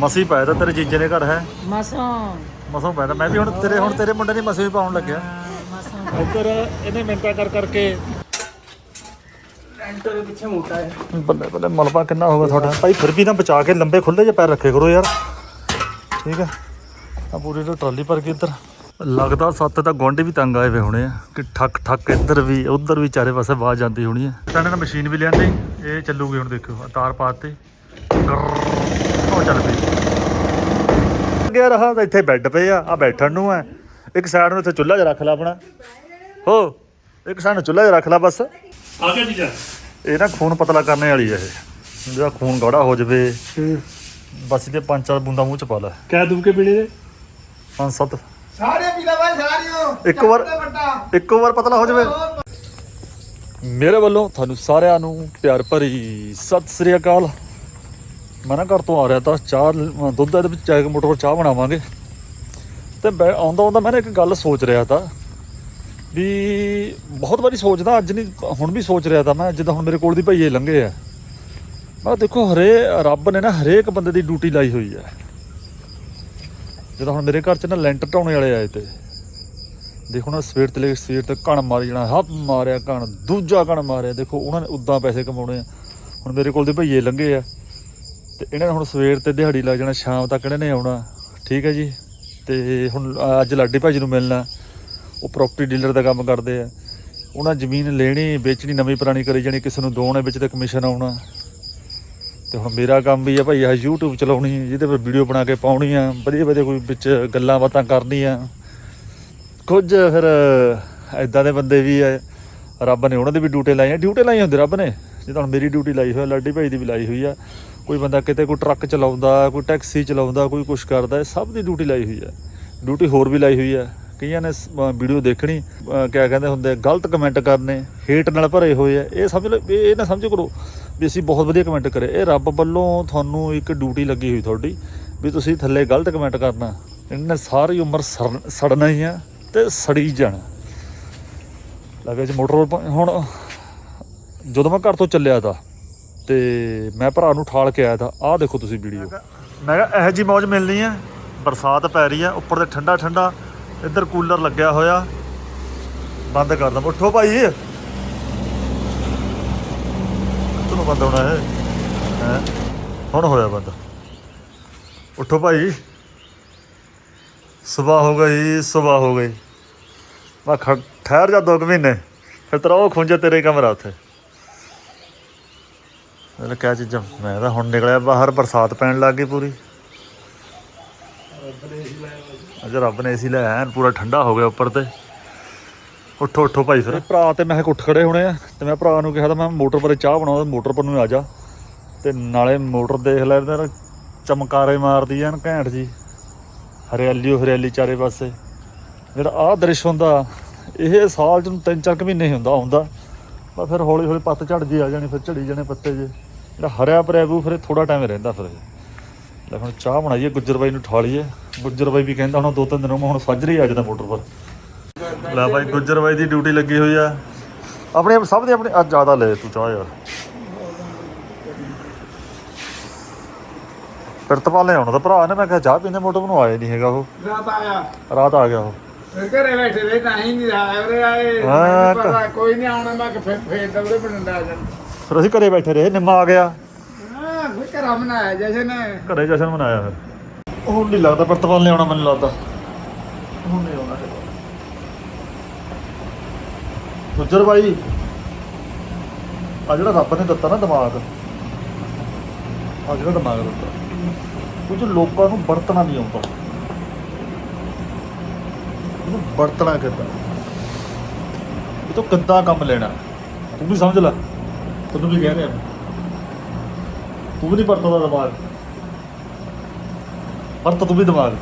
ਮਸੀ ਪਾਇਆ ਤਾਂ ਤੇਰੇ ਜੀਜੇ ਦੇ ਘਰ ਹੈ? ਮਸੋਂ। ਮਸੋਂ ਪਾਇਆ ਤਾਂ ਮੈਂ ਵੀ ਹੁਣ ਤੇਰੇ ਹੁਣ ਤੇਰੇ ਮੁੰਡੇ ਦੀ ਮਸੀ ਵੀ ਪਾਉਣ ਲੱਗਿਆ। ਮਸੋਂ। ਉੱਧਰ ਇਹਨੇ ਮਿੰਟਾਂ ਕਰ ਕਰਕੇ ਲੈਂਟਰ ਦੇ ਪਿੱਛੇ ਮੋਟਾ ਹੈ। ਬੱਲੇ ਬੱਲੇ ਮਲਬਾ ਕਿੰਨਾ ਹੋਗਾ ਤੁਹਾਡਾ? ਭਾਈ ਫਿਰ ਵੀ ਨਾ ਬਚਾ ਕੇ ਲੰਬੇ ਖੁੱਲੇ ਜਿਹੇ ਪੈਰ ਰੱਖੇ ਕਰੋ ਯਾਰ। ਠੀਕ ਹੈ? ਆ ਪੂਰੀ ਤਾਂ ਟਰਾਲੀ ਭਰ ਕੇ ਇੱਧਰ। ਲੱਗਦਾ ਸੱਤ ਤਾਂ ਗੁਆਂਢੀ ਵੀ ਤੰਗ ਆਏ ਵੇ ਹੋਣੇ ਆ। ਕਿ ਠੱਕ ਠੱਕ ਇੱਧਰ ਵੀ ਉੱਧਰ ਵੀ ਚਾਰੇ ਪਾਸੇ ਆਵਾਜ਼ ਜਾਂਦੀ ਹੋਣੀ ਹੈ। ਤਾਂ ਇਹਨਾਂ ਨੇ ਮਸ਼ੀਨ ਵੀ ਲਿਆਂਦੀ ਇਹ ਚੱਲੂਗੀ ਹੁਣ ਦੇਖੋ ਤਾਰ ਪਾਤੇ ਉਹ ਚੱਲ ਪਈ। ਗਿਆ ਰਹਾ ਤਾਂ ਇੱਥੇ ਬੈੱਡ ਪਏ ਆ ਆ ਬੈਠਣ ਨੂੰ ਹੈ ਇੱਕ ਸਾਈਡ ਨੂੰ ਇੱਥੇ ਚੁੱਲ੍ਹਾ ਜਿਹਾ ਰੱਖ ਲੈ ਆਪਣਾ। ਹੋ ਇੱਕ ਸਾਈਡ ਨੂੰ ਚੁੱਲ੍ਹਾ ਜਿਹਾ ਰੱਖ ਲੈ ਬਸ। ਆ ਗਿਆ ਜੀਜਾ ਇਹ ਨਾ ਖੂਨ ਪਤਲਾ ਕਰਨੇ ਵਾਲੀ ਹੈ ਇਹ। ਜਿਹੜਾ ਖੂਨ ਗਾੜਾ ਹੋ ਜਵੇ ਬਸ ਇਹਦੇ ਪੰਜ ਚਾਰ ਬੂੰਦਾਂ ਮੂੰਹ ਚ ਪਾ ਲੈ। ਕਿਆ ਦੂਬ ਕੇ ਪੀਣੇ ਦੇ ਪੰਜ ਸੱਤ। ਸਾਰੇ ਪੀਲਾ ਭਾਈ ਸਾਰਿਓ। ਇੱਕ ਵਾਰ- ਤੇ ਇੱਕੋ ਵਾਰ ਪਤਲਾ ਹੋ ਜਵੇ। ਮੇਰੇ ਵੱਲੋਂ ਤੁਹਾਨੂੰ ਸਾਰਿਆਂ ਨੂੰ ਪਿਆਰ ਭਰੀ ਸਤਿ ਸ੍ਰੀ ਅਕਾਲ। ਮੈਂ ਨਾ ਘਰ ਤੋਂ ਆ ਰਿਹਾ ਤਾਂ ਚਾਹ ਦੁੱਧ ਦੇ ਵਿੱਚ ਜਾ ਮੋਟਰ ਚਾਹ ਬਣਾਵਾਂਗੇ। ਤੇ ਬੈ- ਆਉਂਦਾ ਆਉਂਦਾ ਮੈਂ ਨਾ ਇੱਕ ਗੱਲ ਸੋਚ ਰਿਹਾ ਤਾਂ, ਵੀ ਬਹੁਤ ਵਾਰੀ ਸੋਚਦਾ, ਅੱਜ ਨਹੀਂ ਹੁਣ ਵੀ ਸੋਚ ਰਿਹਾ ਤਾਂ ਮੈਂ, ਜਿੱਦਾਂ ਹੁਣ ਮੇਰੇ ਕੋਲ ਦੀ ਭਈਏ ਲੰਘੇ ਆ। ਮੈਂ ਕਿਹਾ ਦੇਖੋ ਹਰੇ, ਰੱਬ ਨੇ ਨਾ ਹਰੇਕ ਬੰਦੇ ਦੀ ਡਿਊਟੀ ਲਾਈ ਹੋਈ ਹੈ ਜਦੋਂ ਹੁਣ ਮੇਰੇ ਘਰ 'ਚ ਨਾ ਲੈਂਟਰ ਢਾਉਣੇ ਵਾਲੇ ਆਏ ਤੇ, ਦੇਖੋ ਨਾ ਸਵੇਰ ਤੇ ਲੈ ਕੇ ਸਵੇਰ 'ਤੇ ਕਣ ਮਾਰੀ ਜਾਣਾ ਹੱਪ ਮਾਰਿਆ ਕਣ, ਦੂਜਾ ਕਣ ਮਾਰਿਆ, ਦੇਖੋ ਉਹਨਾਂ ਨੇ ਉਦਾਂ ਪੈਸੇ ਕਮਾਉਣੇ ਆ। ਹੁਣ ਮੇਰੇ ਕੋਲ ਦੇ ਭਈਏ ਲੰਘੇ ਆ। ਤੇ ਇਹਨਾਂ ਨੇ ਹੁਣ ਸਵੇਰ ਤੇ ਦਿਹਾੜੀ ਲੱਗ ਜਾਣਾ, ਸ਼ਾਮ ਤੱਕ ਇਹਨਾਂ ਨੇ ਆਉਣਾ। ਠੀਕ ਹੈ ਜੀ? ਤੇ ਹੁਣ ਅੱਜ ਲਾਡੀ ਭਾਜੀ ਨੂੰ ਮਿਲਣਾ। ਉਹ ਪ੍ਰਾਪਰਟੀ ਡੀਲਰ ਦਾ ਕੰਮ ਕਰਦੇ ਆ। ਉਹਨਾਂ ਜ਼ਮੀਨ ਲੈਣੀ, ਵੇਚਣੀ, ਨਵੀਂ ਪੁਰਾਣੀ ਕਰੀ ਜਾਣੀ, ਕਿਸੇ ਨੂੰ ਦੋਣੇ ਵਿੱਚ ਤੇ ਕਮਿਸ਼ਨ ਆਉਣਾ। ਤੇ ਹੁਣ ਮੇਰਾ ਕੰਮ ਵੀ ਆ ਭਾਈ ਆ YouTube ਚਲਾਉਣੀ, ਜਿਹਦੇ ਪਰ ਵੀਡੀਓ ਬਣਾ ਕੇ ਪਾਉਣੀ ਆ ਵਧੀਆ ਵਧੀਆ ਕੋਈ ਵਿੱਚ ਗੱਲਾਂ ਬਾਤਾਂ ਕਰਨੀਆਂ। ਕੁਝ ਫਿਰ ਐਦਾਂ ਦੇ ਬੰਦੇ ਵੀ ਆ, ਰੱਬ ਨੇ ਉਹਨਾਂ ਦੀ ਵੀ ਡਿਊਟੀ ਲਾਈਆਂ ਡਿਊਟੀ ਲਾਈ ਹੁੰਦੇ ਰੱਬ ਨੇ। ਜਿੱਦਾਂ ਹੁਣ ਮੇਰੀ ਡਿਊਟੀ ਲਾਈ ਹੋਈ ਆ, ਲਾਡੀ ਭਾਈ ਦੀ ਵੀ ਲਾਈ ਹੋਈ ਆ। ਕੋਈ ਬੰਦਾ ਕਿਤੇ ਕੋਈ ਟਰੱਕ ਚਲਾਉਂਦਾ, ਕੋਈ ਟੈਕਸੀ ਚਲਾਉਂਦਾ, ਕੋਈ ਕੁਛ ਕਰਦਾ, ਇਹ ਸਭ ਦੀ ਡਿਊਟੀ ਲਾਈ ਹੋਈ ਹੈ। ਡਿਊਟੀ ਹੋਰ ਵੀ ਲਾਈ ਹੋਈ ਹੈ। ਕਈਆਂ ਨੇ ਵੀਡੀਓ ਦੇਖਣੀ ਕਿਆ ਕਹਿੰਦੇ ਹੁੰਦੇ ਗਲਤ ਕਮੈਂਟ ਕਰਨੇ, ਹੇਟ ਨਾਲ ਭਰੇ ਹੋਏ ਆ। ਇਹ ਸਮਝ ਲਓ ਇਹ ਨਾ ਸਮਝ ਕਰੋ ਵੀ ਅਸੀਂ ਬਹੁਤ ਵਧੀਆ ਕਮੈਂਟ ਕਰੇ। ਇਹ ਰੱਬ ਵੱਲੋਂ ਤੁਹਾਨੂੰ ਇੱਕ ਡਿਊਟੀ ਲੱਗੀ ਹੋਈ ਤੁਹਾਡੀ, ਵੀ ਤੁਸੀਂ ਥੱਲੇ ਗਲਤ ਕਮੈਂਟ ਕਰਨਾ। ਇਹਨੇ ਸਾਰੀ ਉਮਰ ਸੜ- ਸੜਨਾ ਹੀ ਆ ਤੇ ਸੜੀ ਜਾਣਾ। ਲੱਗੇ ਜੀ ਮੋਟਰ ਹੁਣ ਜਦੋਂ ਮੈਂ ਘਰ ਤੋਂ ਚੱਲਿਆ ਤਾਂ ਤੇ ਮੈਂ ਭਰਾ ਨੂੰ ਠਾਲ ਕੇ ਆਇਆ ਤਾਂ ਆਹ ਦੇਖੋ ਤੁਸੀਂ ਵੀਡੀਓ ਮੈਂ ਕਿਹਾ ਇਹੋ ਜੀ ਮੌਜ ਮਿਲਣੀ ਹੈ ਬਰਸਾਤ ਪੈ ਰਹੀ ਹੈ ਉੱਪਰ ਤੇ ਠੰਡਾ ਠੰਡਾ, ਇੱਧਰ ਕੂਲਰ ਲੱਗਿਆ ਹੋਇਆ। ਬੰਦ ਕਰ ਦਮ। ਉੱਠੋ ਭਾਈ। ਤੁਹਾਨੂੰ ਬੰਦ ਹੋਣਾ ਹੈ ਹੈ? ਹੁਣ ਹੋਇਆ ਬੰਦ। ਉੱਠੋ ਭਾਈ। ਸਵੇਰ ਹੋ ਗਈ ਸਵੇਰ ਹੋ ਗਈ। ਮੈਂ ਠਹਿਰ ਜਾ ਦੋ ਕੁ ਮਹੀਨੇ। ਫਿਰ ਤੇਰਾ ਉਹ ਖੁੰਝੇ ਤੇਰੇ ਕਮਰਾ ਉੱਥੇ। ਇਹ ਕਿਆ ਚੀਜ਼ਾਂ? ਮੈਂ ਤਾਂ ਹੁਣ ਨਿਕਲਿਆ ਬਾਹਰ, ਬਰਸਾਤ ਪੈਣ ਲੱਗ ਗਈ ਪੂਰੀ। ਅੱਜ ਰੱਬ ਨੇ ਏਸੀ ਲੈ ਐਨ ਪੂਰਾ ਠੰਡਾ ਹੋ ਗਿਆ ਉੱਪਰ ਤੇ। ਉੱਠੋ ਉੱਠੋ ਭਾਈ ਫਿਰ। ਭਰਾ ਤੇ ਮੈਂ ਕਿਹਾ ਉੱਠ ਖੜੇ ਹੋਣੇ ਆ, ਤੇ ਮੈਂ ਭਰਾ ਨੂੰ ਕਿਹਾ ਤਾਂ ਮੈਂ ਮੋਟਰ ਪਰ ਚਾਹ ਬਣਾਉਂਦਾ ਮੋਟਰ ਪਰ ਨੂੰ ਆ ਜਾ। ਤੇ ਨਾਲੇ ਮੋਟਰ ਦੇਖ ਲੈ ਇਹਦੇ ਚਮਕਾਰੇ ਮਾਰਦੀ ਐਨ ਘੈਂਟ ਜੀ। ਹਰਿਆਲੀ ਓ ਹਰਿਆਲੀ ਚਾਰੇ ਪਾਸੇ। ਜਿਹੜਾ ਆਹ ਦ੍ਰਿਸ਼ ਹੁੰਦਾ, ਇਹ ਸਾਲ ਚ ਤਿੰਨ ਚਾਰ ਕੁ ਮਹੀਨੇ ਹੀ ਹੁੰਦਾ ਹੁੰਦਾ। ਪਰ ਫਿਰ ਹੌਲੀ ਹੌਲੀ ਪੱਤ ਝੜ ਜੀ, ਆ ਜਾਣੀ ਫਿਰ ਝੜੀ ਜਾਣੇ ਪੱਤੇ ਜੇ। ਜਿਹੜਾ ਹਰਿਆ ਭਰਿਆ ਵੀ ਫਿਰ ਥੋੜਾ ਟਾਈਮ ਰਹਿੰਦਾ ਫਿਰ। ਲੈ ਹੁਣ ਚਾਹ ਬਣਾਈਏ ਗੁੱਜਰ ਬਾਈ ਨੂੰ ਠਾਲੀਏ। ਗੁੱਜਰ ਬਾਈ ਵੀ ਕਹਿੰਦਾ ਹੁਣ ਦੋ ਤਿੰਨ ਦਿਨ ਮੈਂ ਹੁਣ ਫਜਰ ਹੀ ਆ ਜਾਂਦਾ ਮੋਟਰ ਪਰ। ਲੈ ਬਾਈ ਗੁੱਜਰ ਬਾਈ ਦੀ ਡਿਊਟੀ ਲੱਗੀ ਹੋਈ ਆ। ਆਪਣੇ ਸਭ ਦੇ ਆਪਣੇ ਅੱਜ ਜ਼ਿਆਦਾ ਲੈ ਤੂੰ ਚਾਹ ਯਾਰ। ਪ੍ਰਿਤਪਾਲ ਨੇ ਆਉਣਾ ਤਾਂ ਭਰਾ ਨੇ ਮੈਂ ਕਿਹਾ ਚਾਹ ਪੀਂਦੇ ਮੋਟਰ ਨੂੰ ਆਇਆ ਨਹੀਂ ਹੈਗਾ ਉਹ। ਰਾਤ ਆਇਆ ਰਾਤ ਆ ਗਿਆ ਉਹ। ਘਰੇ ਬੈਠੇ ਰਹੇ ਤਾਂ ਹੀ ਨਹੀਂ ਆਇਆ ਉਰੇ ਆਏ। ਕੋਈ ਨਹੀਂ ਆਉਣਾ ਮੈਂ ਫਿਰ ਫੇਰ ਦਵਰੇ ਬਣਦਾ ਆ ਜਾਣ। ਫਿਰ ਅਸੀਂ ਘਰੇ ਬੈਠੇ ਰਹੇ ਨਿੰਮਾ ਆ ਗਿਆ। ਹਾਂ ਫਿਰ ਘਰਾਂ ਜਸ਼ਨ ਘਰੇ ਜਸ਼ਨ ਮਨਾਇਆ ਫਿਰ। ਹੁਣ ਨਹੀਂ ਲੱਗਦਾ ਪ੍ਰਿਤਪਾਲ ਨੇ ਆਉਣਾ ਮੈਨੂੰ ਲੱਗਦਾ। ਹੁਣ ਨਹੀਂ ਆਉਣਾ ਹੈਗਾ। ਗੁੱਜਰ ਬਾਈ ਆ ਜਿਹੜਾ ਰੱਬ ਨੇ ਦਿੱਤਾ ਨਾ ਦਿਮਾਗ ਆ ਜਿਹੜਾ ਦਿਮਾਗ ਦਿੱਤਾ ਕੁਝ ਲੋਕਾਂ ਨੂੰ ਵਰਤਣਾ ਨਹੀਂ ਆਉਂਦਾ। ਇਹਨੂੰ ਵਰਤਣਾ ਕਿੱਦਾਂ? ਇਹ ਤੋਂ ਕਿੱਦਾਂ ਕੰਮ ਲੈਣਾ? ਤੂੰ ਵੀ ਸਮਝ ਲੈ। ਤੈਨੂੰ ਵੀ ਕਹਿ ਰਿਹਾ ਤੂੰ ਵੀ ਨਹੀਂ ਵਰਤਦਾ ਦਿਮਾਗ। ਵਰਤ ਤੂੰ ਵੀ ਦਿਮਾਗ।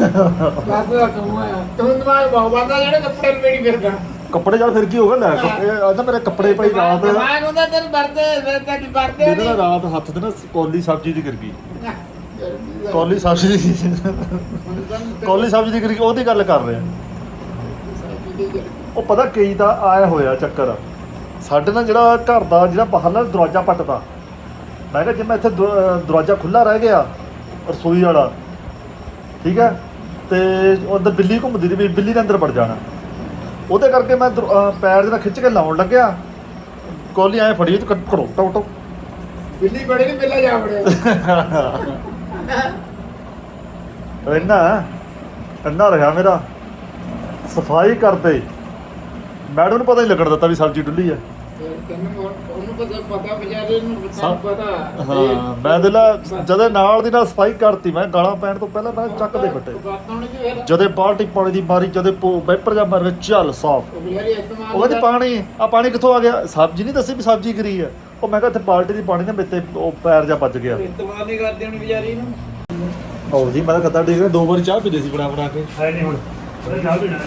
ਰਾਤ ਦਾ ਕੰਮ ਆ ਤੂੰ ਦਿਮਾਗ ਬਹੁਤ ਬੰਦਾ ਜਿਹੜੇ ਕੱਪੜੇ ਮੇੜੀ ਫਿਰਦਾ। ਕੱਪੜੇ ਚੱਲ ਫਿਰ ਕੀ ਹੋ ਗਿਆ? ਲੈ ਕੱਪੜੇ ਅੱਜ ਤਾਂ ਮੇਰੇ ਕੱਪੜੇ ਭਾਈ ਰਾਤ ਦਿਮਾਗ ਹੁੰਦਾ ਤੇਰੇ ਵਰਦੇ ਫਿਰ ਨਾਲ ਰਾਤ ਹੱਥ ਤੇ ਨਾ ਕੌਲੀ ਸਬਜ਼ੀ ਦੀ ਗਿਰ ਗਈ। ਕੌਲੀ ਸਬਜ਼ੀ ਦੀ ਕੌਲੀ ਸਬਜ਼ੀ ਦੀ ਗਿਰ ਗਈ ਉਹਦੀ ਗੱਲ ਕਰ ਰਹੇ। ਉਹ ਪਤਾ ਕਈ ਤਾਂ ਆਇਆ ਹੋਇਆ ਚੱਕਰ। ਸਾਡੇ ਨਾਲ ਜਿਹੜਾ ਘਰ ਦਾ ਜਿਹੜਾ ਬਾਹਰਲਾ ਦਰਵਾਜ਼ਾ ਪੱਟਦਾ। ਮੈਂ ਕਿਹਾ ਜੇ ਮੈਂ ਇੱਥੇ ਦਰਵਾਜ਼ਾ ਖੁੱਲਾ ਰਹਿ ਗਿਆ ਰਸੋਈ ਵਾਲਾ ਠੀਕ ਹੈ ਤੇ ਅੰਦਰ ਬਿੱਲੀ ਘੁੰਮਦੀ ਵੀ ਬਿੱਲੀ ਦੇ ਅੰਦਰ ਵੜ ਜਾਣਾ। ਉਹਦੇ ਕਰਕੇ ਮੈਂ ਪੈਰ ਜਿਹੜਾ ਖਿੱਚ ਕੇ ਲਾਉਣ ਲੱਗਿਆ। ਕੋਲੀ ਐ ਫੜੀ ਤੇ ਕੜੋ ਟੋ ਟੋ। ਬਿੱਲੀ ਬੜੇ ਨਹੀਂ ਪਹਿਲਾਂ ਜਾ ਵੜਿਆ। ਇੰਨਾ ਇੰਨਾ ਰਿਹਾ ਮੇਰਾ। ਸਫ਼ਾਈ ਕਰਦੇ। ਮੈਡਮ ਨੂੰ ਪਤਾ ਹੀ ਲੱਗਣ ਦਿੱਤਾ ਵੀ ਸਬਜ਼ੀ ਡੁੱਲੀ ਆ। ਫਿਰ ਤੈਨੂੰ ਉਹ- ਉਹਨੂੰ ਪਤਾ ਪਤਾ ਵਿਚਾਰੇ ਨੂੰ ਸਭ- ਪਤਾ। ਹਾਂ ਮੈਂ ਦਿਲਾ ਜਦੇ ਨਾਲ ਦੀ ਨਾਲ ਸਫ਼ਾਈ ਕਰਤੀ ਮੈਂ ਗਾਲਾਂ ਪੈਣ ਤੋਂ ਪਹਿਲਾਂ ਮੈਂ ਚੱਕ ਦੇ ਫੱਟੇ। ਬਾਤਾਂ ਕਿ ਫਿਰ ਜਦੇ ਬਾਲਟੀ ਪਾਣੀ ਦੀ ਮਾਰੀ ਜਦੇ ਵੈਪਰ ਜਾ ਮਾਰ ਚੱਲ ਸਾਫ਼। ਉਹ ਵਿਚਾਰੀ ਇਸਤੇਮਾਲ ਉਹ ਕਹਿੰਦੀ ਪਾਣੀ ਆ ਪਾਣੀ ਕਿੱਥੋਂ ਆ ਗਿਆ? ਸਬਜ਼ੀ ਨਹੀਂ ਦੱਸੀ ਵੀ ਸਬਜ਼ੀ ਗਰੀ ਆ ਉਹ ਮੈਂ ਕਿਹਾ ਇੱਥੇ ਬਾਲਟੀ ਦੀ ਪਾਣੀ ਨਾ ਮੇਤੇ ਉਹ ਪੈਰ ਜਾ ਵੱਜ ਗਿਆ। ਇਸਤੇਮਾਲ ਨਹੀਂ ਕਰਦੇ ਹੁਣ ਵਿਚਾਰੀ ਨੂੰ। ਉਹ ਜੀ ਮੈਂ ਤਾਂ ਕਦਾ ਠੀਕ ਦੋ ਵਾਰੀ ਚਾਹ ਪੀਦੇ ਸੀ ਬਣਾ ਬਣਾ ਕੇ। ਹੈ ਨਹੀਂ ਹੁਣ। ਉਹਦਾ ਜਾ ਵੀ ਨਾ